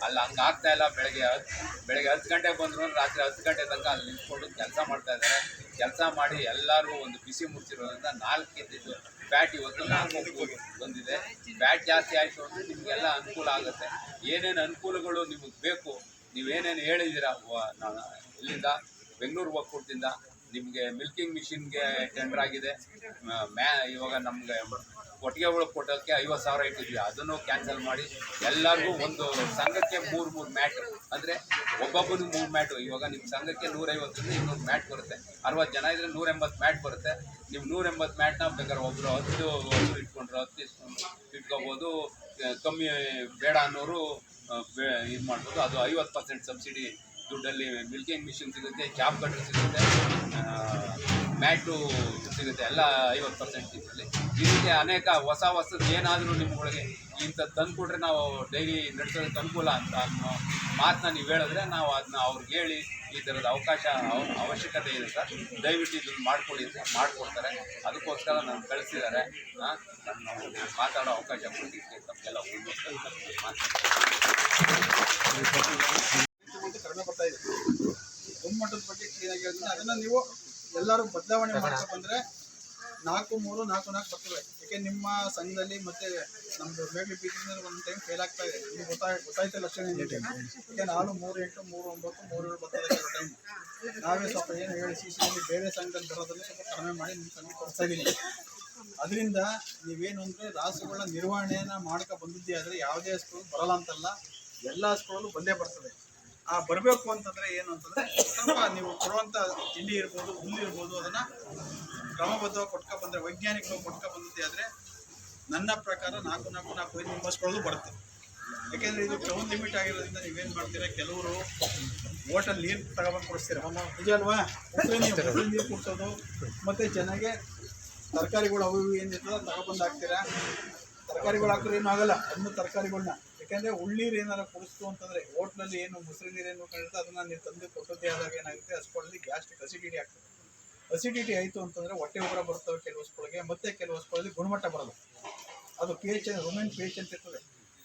[SPEAKER 8] ಅಲ್ಲಿ ಹಂಗೆ ಆಗ್ತಾ ಇಲ್ಲ, ಬೆಳಗ್ಗೆ ಹತ್ತು ಬೆಳಗ್ಗೆ ಹತ್ತು ಗಂಟೆಗೆ ಬಂದರು ರಾತ್ರಿ ಹತ್ತು ಗಂಟೆ ತನಕ ಅಲ್ಲಿ ನಿಂತ್ಕೊಂಡು ಕೆಲಸ ಮಾಡ್ತಾ ಇದ್ದಾರೆ. ಕೆಲಸ ಮಾಡಿ ಎಲ್ಲರೂ ಒಂದು ಬಿಸಿ ಮುಚ್ಚಿರೋದ್ರಿಂದ ನಾಲ್ಕು ಇದ್ದಿದ್ದು ಬ್ಯಾಟ್ ಇವತ್ತು ನಾಲ್ಕು ಬಂದಿದೆ. ಬ್ಯಾಟ್ ಜಾಸ್ತಿ ಆಯಿತು ಅಂದರೆ ನಿಮಗೆಲ್ಲ ಅನುಕೂಲ ಆಗುತ್ತೆ. ಏನೇನು ಅನುಕೂಲಗಳು ನಿಮಗೆ ಬೇಕು ನೀವೇನೇನು ಹೇಳಿದ್ದೀರಾ ಇಲ್ಲಿಂದ ಬೆಂಗಳೂರು ಒಕ್ಕೂಟದಿಂದ ನಿಮಗೆ ಮಿಲ್ಕಿಂಗ್ ಮಿಷಿನ್ಗೆ ಟೆಂಡರ್ ಆಗಿದೆ. ಮ್ಯಾ, ಇವಾಗ ನಮಗೆ ಒಳಗೆ ಕೊಟ್ಟೋಕ್ಕೆ ಐವತ್ತು ಸಾವಿರ ಇಟ್ಟಿದ್ವಿ. ಅದನ್ನು ಕ್ಯಾನ್ಸಲ್ ಮಾಡಿ ಎಲ್ಲರಿಗೂ ಒಂದು ಸಂಘಕ್ಕೆ ಮೂರು ಮೂರು ಮ್ಯಾಟ್. ಅಂದರೆ ಒಬ್ಬೊಬ್ಬನಿಗೆ ಮೂರು ಮ್ಯಾಟು. ಇವಾಗ ನಿಮ್ಮ ಸಂಘಕ್ಕೆ ನೂರೈವತ್ತರಿಂದ ಇನ್ನೂರು ಮ್ಯಾಟ್ ಬರುತ್ತೆ. ಅರವತ್ತು ಜನ ಇದ್ರೆ ನೂರ ಎಂಬತ್ತು ಮ್ಯಾಟ್ ಬರುತ್ತೆ. ನೀವು ನೂರ ಎಂಬತ್ತು ಮ್ಯಾಟ್ನ ಬೇಕಾದ್ರೆ ಒಬ್ಬರು ಹತ್ತು ಒಬ್ಬರು ಇಟ್ಕೊಂಡ್ರು, ಹತ್ತು ಇಟ್ಕೋಬೋದು. ಕಮ್ಮಿ ಬೇಡ ಅನ್ನೋರು ಇದು ಮಾಡ್ಬೋದು. ಅದು ಐವತ್ತು ಪರ್ಸೆಂಟ್ ಸಬ್ಸಿಡಿ ದುಡ್ಡಲ್ಲಿ ಮಿಲ್ಕಿಂಗ್ ಮಿಷಿನ್ ಸಿಗುತ್ತೆ ಜಾಬ್ ಕಟ್ರ್ ಸಿಗುತ್ತೆ. ಮ್ಯಾಟು ಸಿಗುತ್ತೆ. ಎಲ್ಲ ಐವತ್ತು ಪರ್ಸೆಂಟ್ ಇದರಲ್ಲಿ. ಈ ರೀತಿ ಅನೇಕ ಹೊಸ ಹೊಸದು ಏನಾದರೂ ನಿಮ್ಮಗಳಿಗೆ ಇಂಥದ್ದು ತಂದುಕೊಟ್ರೆ ನಾವು ಡೈಲಿ ನಡೆಸೋದಕ್ಕೆ ಅನುಕೂಲ ಅಂತ ಅನ್ನೋ ಮಾತನ್ನ ನೀವು ಹೇಳಿದ್ರೆ ನಾವು ಅದನ್ನ ಅವ್ರಿಗೆ ಹೇಳಿ ಈ ಥರದ ಅವಕಾಶ, ಅವ- ಅವಶ್ಯಕತೆ ಇದೆ ಸರ್. ದಯವಿಟ್ಟು ಇದನ್ನು ಮಾಡ್ಕೊಡಿ ಅಂತ ಮಾಡಿಕೊಡ್ತಾರೆ. ಅದಕ್ಕೋಸ್ಕರ ನಾನು ಕಳಿಸಿದ್ದಾರೆ. ನಾನು ಮಾತಾಡೋ ಅವಕಾಶ ಕೊಟ್ಟಿದ್ದೆ ತಮಗೆಲ್ಲ
[SPEAKER 5] ಮತ್ತು ಕಡಿಮೆ ಬರ್ತಾ ಇದೆ ಬಗ್ಗೆ ಕ್ಲೀನಾಗಿ ಅದನ್ನ ನೀವು ಎಲ್ಲರೂ ಬದಲಾವಣೆ ಮಾಡಬೇಕು ಅಂದ್ರೆ ನಾಲ್ಕು, ಮೂರು, ನಾಲ್ಕು ನಾಲ್ಕು ಬರ್ತವೆ ಯಾಕೆ ನಿಮ್ಮ ಸಂಘದಲ್ಲಿ ಮತ್ತೆ ನಮ್ದು ಬೇಗಲಿ ಬಿಸಿನೆಸ್ ಒಂದು ಟೈಮ್ ಫೇಲ್ ಆಗ್ತಾ ಇದೆ. ನಿಮ್ಗೆ ಗೊತ್ತಾಗ ಗೊತ್ತಾಯ್ತ ಲಕ್ಷಣ ಯಾಕೆ ನಾನು ಮೂರು, ಎಂಟು, ಮೂರು, ಒಂಬತ್ತು, ಮೂರು, ಏಳು ಬರ್ತದೆ ಟೈಮ್ ನಾವೇ ಸ್ವಲ್ಪ ಏನು ಹೇಳಿ ಸಿ ಸಿ ಬೇರೆ ಸಂಘದಲ್ಲಿ ಬರೋದನ್ನು ಸ್ವಲ್ಪ ಕಡಿಮೆ ಮಾಡಿ ನಿಮ್ಮ ಸಂಘ ಕೊಡ್ತಾ ಇದ್ದೀನಿ ಅದರಿಂದ ನೀವೇನು ಅಂದರೆ ರಾಸುಗಳ ನಿರ್ವಹಣೆಯನ್ನ ಮಾಡ್ಕೊ ಬಂದಿದ್ದೆ ಆದರೆ ಯಾವುದೇ ಸ್ಕೂಲ್ ಬರಲ್ಲ ಅಂತಲ್ಲ, ಎಲ್ಲ ಸ್ಕೂಲಲ್ಲೂ ಬಂದೇ ಬರ್ತದೆ ಆ ಬರಬೇಕು ಅಂತಂದ್ರೆ ಏನು ಅಂತಂದ್ರೆ ಸ್ವಲ್ಪ ನೀವು ಕೊಡುವಂಥ ತಿಂಡಿ ಇರ್ಬೋದು ಹುಲ್ಲು ಇರ್ಬೋದು ಅದನ್ನ ಕ್ರಮಬದ್ಧವಾಗಿ ಕೊಟ್ಕ ಬಂದ್ರೆ ವೈಜ್ಞಾನಿಕವಾಗಿ ಕೊಟ್ಕ ಬಂದಿದ್ದೆ ಆದರೆ ನನ್ನ ಪ್ರಕಾರ ನಾಲ್ಕು ನಾಲ್ಕು ನಾಲ್ಕು ಐದು ಮೆಂಬರ್ಸ್ಗಳಲ್ಲೂ ಬರುತ್ತೆ. ಯಾಕೆಂದ್ರೆ ಇದು ಟೌನ್ ಲಿಮಿಟ್ ಆಗಿರೋದ್ರಿಂದ ನೀವೇನು ಮಾಡ್ತೀರಾ ಕೆಲವರು ಹೋಟೆಲ್ ನೀರು ತಗೊಬಂದು ಕೊಡಿಸ್ತೀರ? ನಿಜ ಅಲ್ವಾ? ನೀರು ಕೊಡ್ಸೋದು ನೀರು ಕುಡ್ಸೋದು ಮತ್ತೆ ಚೆನ್ನಾಗೆ ತರಕಾರಿಗಳು ಅವು ಇವು ತಗೊಂಡ್ಬಂದು ತಗೊಬಂದು ಹಾಕ್ತೀರಾ? ತರಕಾರಿಗಳು ಹಾಕಿದ್ರೆ ಏನೂ ಆಗಲ್ಲ ಅನ್ನು ತರಕಾರಿಗಳನ್ನ ಯಾಕೆಂದ್ರೆ ಉಳ್ಳೀರು ಏನಾರ ಕುಡಿಸ್ತು ಅಂತಂದ್ರೆ ಹೋಟ್ಲಲ್ಲಿ ಏನು ಮೊಸರು ನೀರೇನು ಕಂಡಿರುತ್ತೆ ಅದನ್ನ ನೀವು ತಂದು ಕೊಟ್ಟದ್ದೇ ಆದಾಗ ಏನಾಗುತ್ತೆ? ಹಸ್ಕೊಳ್ಳಿ ಗ್ಯಾಸ್ಟ್ರಿಕ್ ಅಸಿಡಿಟಿ ಆಗ್ತದೆ. ಅಸಿಡಿಟಿ ಆಯಿತು ಅಂತಂದ್ರೆ ಹೊಟ್ಟೆ ಉಗ್ರ ಬರ್ತವೆ ಕೆಲವು ಹಸ್ಗಳಿಗೆ ಮತ್ತೆ ಕೆಲವು ಹಸ್ಗಳಲ್ಲಿ ಗುಣಮಟ್ಟ ಬರಲ್ಲ. ಅದು ಪಿ ಎಚ್ ವುಮೆನ್ ಪಿ ಎಚ್ ಅಂತ ಇರ್ತದೆ.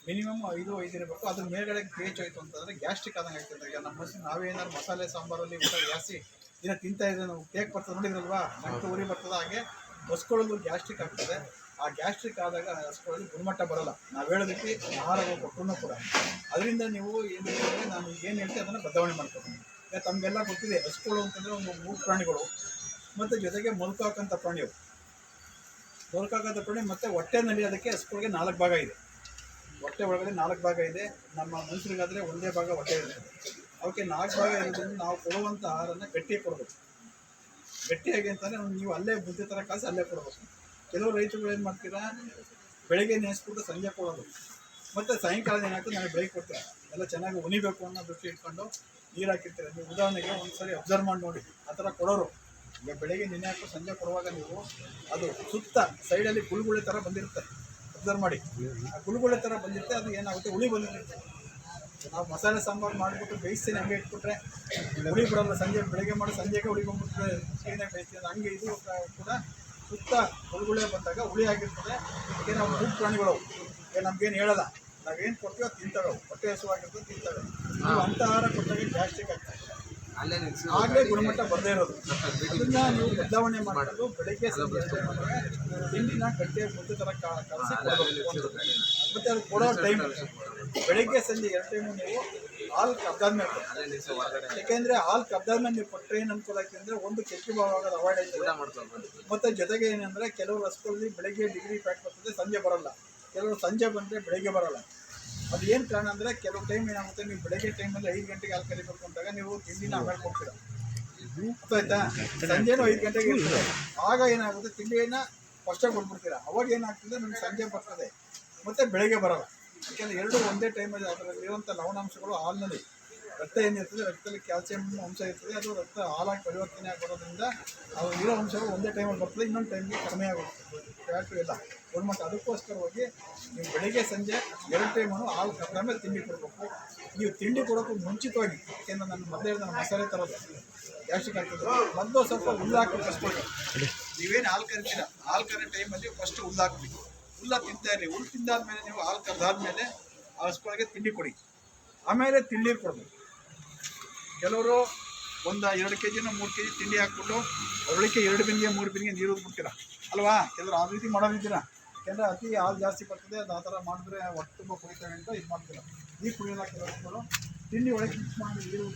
[SPEAKER 5] ಮಿನಿಮಮ್ ಐದು ಐದು ಇರಬೇಕು. ಅದ್ರ ಮೇಲ್ಗಡೆ ಪಿ ಎಚ್ ಆಯಿತು ಅಂತಂದ್ರೆ ಗ್ಯಾಸ್ಟ್ರಿಕ್ ಆದಂಗೆ ಆಗ್ತದೆ. ಈಗ ನಮ್ಮ ಮನಸ್ಸಿನ ನಾವೇನಾದ್ರು ಮಸಾಲೆ, ಸಾಂಬಾರಲ್ಲಿ ಊಟ ಜಾಸ್ತಿ ದಿನ ತಿಂತಾ ಇದ್ರೆ ನಾವು ಕೇಕ್ ಬರ್ತದೆ ನೋಡಿದ್ರಲ್ವಾ? ನಂಟು ಉರಿ ಬರ್ತದೆ. ಹಾಗೆ ಬಸ್ಕೊಳ್ಳೋದು ಗ್ಯಾಸ್ಟ್ರಿಕ್ ಆಗ್ತದೆ. ಆ ಗ್ಯಾಸ್ಟ್ರಿಕ್ ಆದಾಗ ಹಸ್ಕೊಳ್ಳೋದು ಗುಣಮಟ್ಟ ಬರಲ್ಲ. ನಾವು ಹೇಳೋದಕ್ಕೆ ಆಹಾರಗಳು ಕೊಟ್ಟರು ಕೂಡ. ಅದರಿಂದ ನೀವು ಏನು ನಾನು ಏನು ಹೇಳ್ತೀನಿ ಅದನ್ನು ಬದಲಾವಣೆ ಮಾಡ್ಕೊತೀನಿ. ಯಾಕೆ ತಮಗೆಲ್ಲ ಗೊತ್ತಿದೆ ಹಸುಗಳು ಅಂತಂದರೆ ಒಂದು ಮೂರು ಪ್ರಾಣಿಗಳು, ಮತ್ತು ಜೊತೆಗೆ ಮೊಲಕಾಕಂಥ ಪ್ರಾಣಿಗಳು ಮೊಲಕಾಕಂಥ ಪ್ರಾಣಿ ಮತ್ತು ಹೊಟ್ಟೆನಲ್ಲಿ ಅದಕ್ಕೆ ಹಸುಗಳಿಗೆ ನಾಲ್ಕು ಭಾಗ ಇದೆ. ಹೊಟ್ಟೆ ಒಳಗಡೆ ನಾಲ್ಕು ಭಾಗ ಇದೆ, ನಮ್ಮ ಮನುಷ್ಯರಿಗಾದರೆ ಒಂದೇ ಭಾಗ ಹೊಟ್ಟೆ ಇದೆ. ಅವಕ್ಕೆ ನಾಲ್ಕು ಭಾಗ ಇರೋದ್ರಿಂದ ನಾವು ಕೊಡುವಂಥ ಆಹಾರನ ಗಟ್ಟಿಯಾಗಿ ಕೊಡಬೇಕು. ಗಟ್ಟಿಯಾಗಿ ಅಂತಂದರೆ ನೀವು ಅಲ್ಲೇ ಬುದ್ಧಿ ಥರ ಕಾಸು ಅಲ್ಲೇ ಕೊಡಬೇಕು. ಕೆಲವು ರೈತರುಗಳು ಏನು ಮಾಡ್ತೀರಾ? ಬೆಳಗ್ಗೆ ನೆನೆಸ್ಬಿಟ್ಟು ಸಂಜೆ ಕೊಡೋದು. ಮತ್ತು ಸಾಯಂಕಾಲ ಏನಾಗ್ತದೆ ನಾನು ಬ್ರೇಕ್ ಕೊಡ್ತೀರಾ? ಎಲ್ಲ ಚೆನ್ನಾಗಿ ಉಣಿಬೇಕು ಅನ್ನೋ ದೃಷ್ಟಿ ಇಟ್ಕೊಂಡು ನೀರು ಹಾಕಿರ್ತೀರ? ನೀವು ಉದಾಹರಣೆಗೆ ಒಂದು ಸರಿ ಅಬ್ಸರ್ವ್ ಮಾಡಿ ನೋಡಿ. ಆ ಥರ ಕೊಡೋರು. ಈಗ ಬೆಳಗ್ಗೆ ನೆನೆ ಹಾಕೋ ಸಂಜೆ ಕೊಡುವಾಗ ನೀವು ಅದು ಸುತ್ತ ಸೈಡಲ್ಲಿ ಗುಳುಗುಳೆ ಥರ ಬಂದಿರುತ್ತೆ. ಅಬ್ಸರ್ವ್ ಮಾಡಿ. ಆ ಗುಳುಗುಳೆ ಥರ ಬಂದಿರುತ್ತೆ, ಅದು ಏನಾಗುತ್ತೆ? ಹುಳಿ ಬಂದಿರುತ್ತೆ. ನಾವು ಮಸಾಲೆ ಸಾಂಬಾರು ಮಾಡಿಬಿಟ್ಟು ಬೇಯಿಸ್ತೀನಿ, ಹಂಗೆ ಇಟ್ಬಿಟ್ರೆ ಹುಳಿ ಬಿಡಲ್ಲ. ಸಂಜೆ ಬೆಳಗ್ಗೆ ಮಾಡಿ, ಸಂಜೆಗೆ ಹುಳಿ ಬೇಯಿಸಿ ಬೇಯಿಸ್ತೀನಿ ಹಂಗೆ ಇದು ಕೂಡ ಸುತ್ತ ಹುಳುಗುಳೆ ಬಂದಾಗ ಹುಳಿ ಆಗಿರ್ತದೆ. ಅದಕ್ಕೆ ನಾವು ಮೂರು ಪ್ರಾಣಿಗಳು. ಏ ನಮ್ಗೇನು ಹೇಳಲ್ಲ. ನಾವೇನು ಕೊಡ್ತೀವೋ ತಿಂತಾಳು. ಹೊಟ್ಟೆ ಹಸುವಾಗಿರ್ತದೆ ತಿಂತಾಳೆ ನಾವು ಅಂಥ ಆಹಾರ ಕೊಟ್ಟಾಗ ಗ್ಯಾಸ್ಟ್ರಿಕ್ ಆಗ್ತದೆ. ಆಗಲೇ ಗುಣಮಟ್ಟ ಬರದೇ ಇರೋದು. ಅದನ್ನ ನೀವು ಬದಲಾವಣೆ ಮಾಡೋದು ಬೆಳಗ್ಗೆ ತಿಂಡಿನ ಗಟ್ಟಿಯಾಗಿ ಮುದ್ದೆ ಥರ ಕಲಸಿ ಕೊಡಬೇಕು. ಮತ್ತೆ ಅದು ಕೊಡೋ ಟೈಮ್ ಬೆಳಗ್ಗೆ ಸಂಜೆ ಎರಡು ಟೈಮು ನೀವು ಹಾಲು ಕಬ್ದಾದ್ಮೇಲೆ ಯಾಕೆಂದ್ರೆ ಹಾಲು ಕಬ್ದಾದ್ಮೇಲೆ ನೀವು ಕೊಟ್ಟರೆ ಏನು ಅನುಕೂಲ ಆಯ್ತು ಅಂದ್ರೆ ಒಂದು ಕೆಚ್ಚು ಭಾವ ಆಗೋದು ಅವಾಯ್ಡ್ ಆಯ್ತು. ಮತ್ತೆ ಜೊತೆಗೆ ಏನಂದ್ರೆ ಕೆಲವು ರಸಗಳಲ್ಲಿ ಬೆಳಗ್ಗೆ ಡಿಗ್ರಿ ಪ್ಯಾಕ್ ಬರ್ತದೆ ಸಂಜೆ ಬರಲ್ಲ. ಕೆಲವರು ಸಂಜೆ ಬಂದರೆ ಬೆಳಗ್ಗೆ ಬರಲ್ಲ. ಅದು ಏನು ಕಾರಣ ಅಂದರೆ ಕೆಲವು ಟೈಮ್ ಏನಾಗುತ್ತೆ ನೀವು ಬೆಳಗ್ಗೆ ಟೈಮಲ್ಲಿ ಐದು ಗಂಟೆಗೆ ಹಾಲು ಕರಿಬೇಕು ಅಂದಾಗ ನೀವು ತಿಂಡಿನ ಅವಾಯ್ಡ್ ಕೊಡ್ತೀರಾ. ಗೊತ್ತಾಯ್ತಾ? ಸಂಜೆನೂ ಐದು ಗಂಟೆಗೆ ಇರ್ತದೆ. ಆಗ ಏನಾಗುತ್ತೆ ತಿಂಡಿಯನ್ನು ಫಸ್ಟಾಗಿ ಕೊಟ್ಬಿಡ್ತೀರಾ. ಅವಾಗ ಏನಾಗ್ತದೆ ನಿಮ್ಗೆ ಸಂಜೆ ಬರ್ತದೆ. ಮತ್ತು ಬೆಳಗ್ಗೆ ಬರಲ್ಲ. ಯಾಕೆಂದರೆ ಎರಡು ಒಂದೇ ಟೈಮಲ್ಲಿ ಅದರಲ್ಲಿ ಇರುವಂಥ ಲವಣಾಂಶಗಳು ಹಾಲಿನಲ್ಲಿ ರಕ್ತ ಏನಿರ್ತದೆ, ರಕ್ತದಲ್ಲಿ ಕ್ಯಾಲ್ಸಿಯಂ ಅಂಶ ಇರ್ತದೆ, ಅದು ರಕ್ತ ಹಾಲಾಗಿ ಪರಿವರ್ತನೆ ಆಗಿರೋದ್ರಿಂದ ಅವು ಇರೋ ಅಂಶಗಳು ಒಂದೇ ಟೈಮಲ್ಲಿ ಬರ್ತದೆ, ಇನ್ನೊಂದು ಟೈಮ್ಗೆ ಕಡಿಮೆ ಆಗುತ್ತೆ. ಫ್ಯಾಕ್ಟ್ರಿ ಎಲ್ಲ ಗುಣಮಟ್ಟ ಅದಕ್ಕೋಸ್ಕರವಾಗಿ ನೀವು ಬೆಳಿಗ್ಗೆ, ಸಂಜೆ ಎರಡು ಟೈಮನ್ನು ಹಾಲು ಕಡಿಮೆ ತಿಂಡಿ ಕೊಡಬೇಕು. ನೀವು ತಿಂಡಿ ಕೊಡೋಕ್ಕೂ ಮುಂಚಿತವಾಗಿ, ಯಾಕೆಂದ್ರೆ ನಾನು ಮೊದಲೇ ಹೇಳಿದ ನಾನು ಮಸಾಲೆ ತರೋದು. ಗ್ಯಾಸ್ಟ್ರಿಕ್ ಆಗ್ತದೆ ಮೊದಲು ಸ್ವಲ್ಪ ಹುಲ್ಲು ಕಸ್ಕೊಳ್ಬೇಕು ನೀವೇನು ಹಾಲು ಕರಿತೀರ, ಹಾಲು ಕರೆ ಟೈಮಲ್ಲಿ ಫಸ್ಟ್ ಹುಲ್ಲು ಹಾಕ್ಬೇಕು. ಹುಲ್ಲ ತಿಂತಾ ಇರಿ ಹುಲ್ಲು ತಿಂದಾದ್ಮೇಲೆ ನೀವು ಹಾಲು ಕರೆದಾದ್ಮೇಲೆ ಹಸ್ಗಳಿಗೆ ತಿಂಡಿ ಕೊಡಿ. ಆಮೇಲೆ ತಿಂಡಿ ಕೊಡಬೇಕು. ಕೆಲವರು ಒಂದು ಎರಡು ಕೆ ಜಿನ ಮೂರು ಕೆ ಜಿ ತಿಂಡಿ ಹಾಕ್ಬಿಟ್ಟು ಅವಳಿಗೆ ಎರಡು ಬಿನ್ಗೆ ಮೂರು ಬಿನ್ಗೆ ನೀರು ಬಿಡ್ತೀರ ಅಲ್ವಾ? ಕೆಲವರು ಆ ರೀತಿ ಮಾಡೋರಿದ್ದೀರ? ಕೆಲವರು ಅತಿ ಹಾಲು ಜಾಸ್ತಿ ಬರ್ತದೆ, ಅದು ಆ ಥರ ಮಾಡಿದ್ರೆ ಹೊಟ್ಟೆ ತುಂಬ ಕುಡಿತಾರೆ ಅಂತ ಇದು ಮಾಡ್ತೀರ ಈ ಕುಡಿಯೋಲ್ಲ ಕೆಲವರು ತಿಂಡಿ ಒಳಗೆ ಮಿಕ್ಸ್ ಮಾಡಿ ನೀರು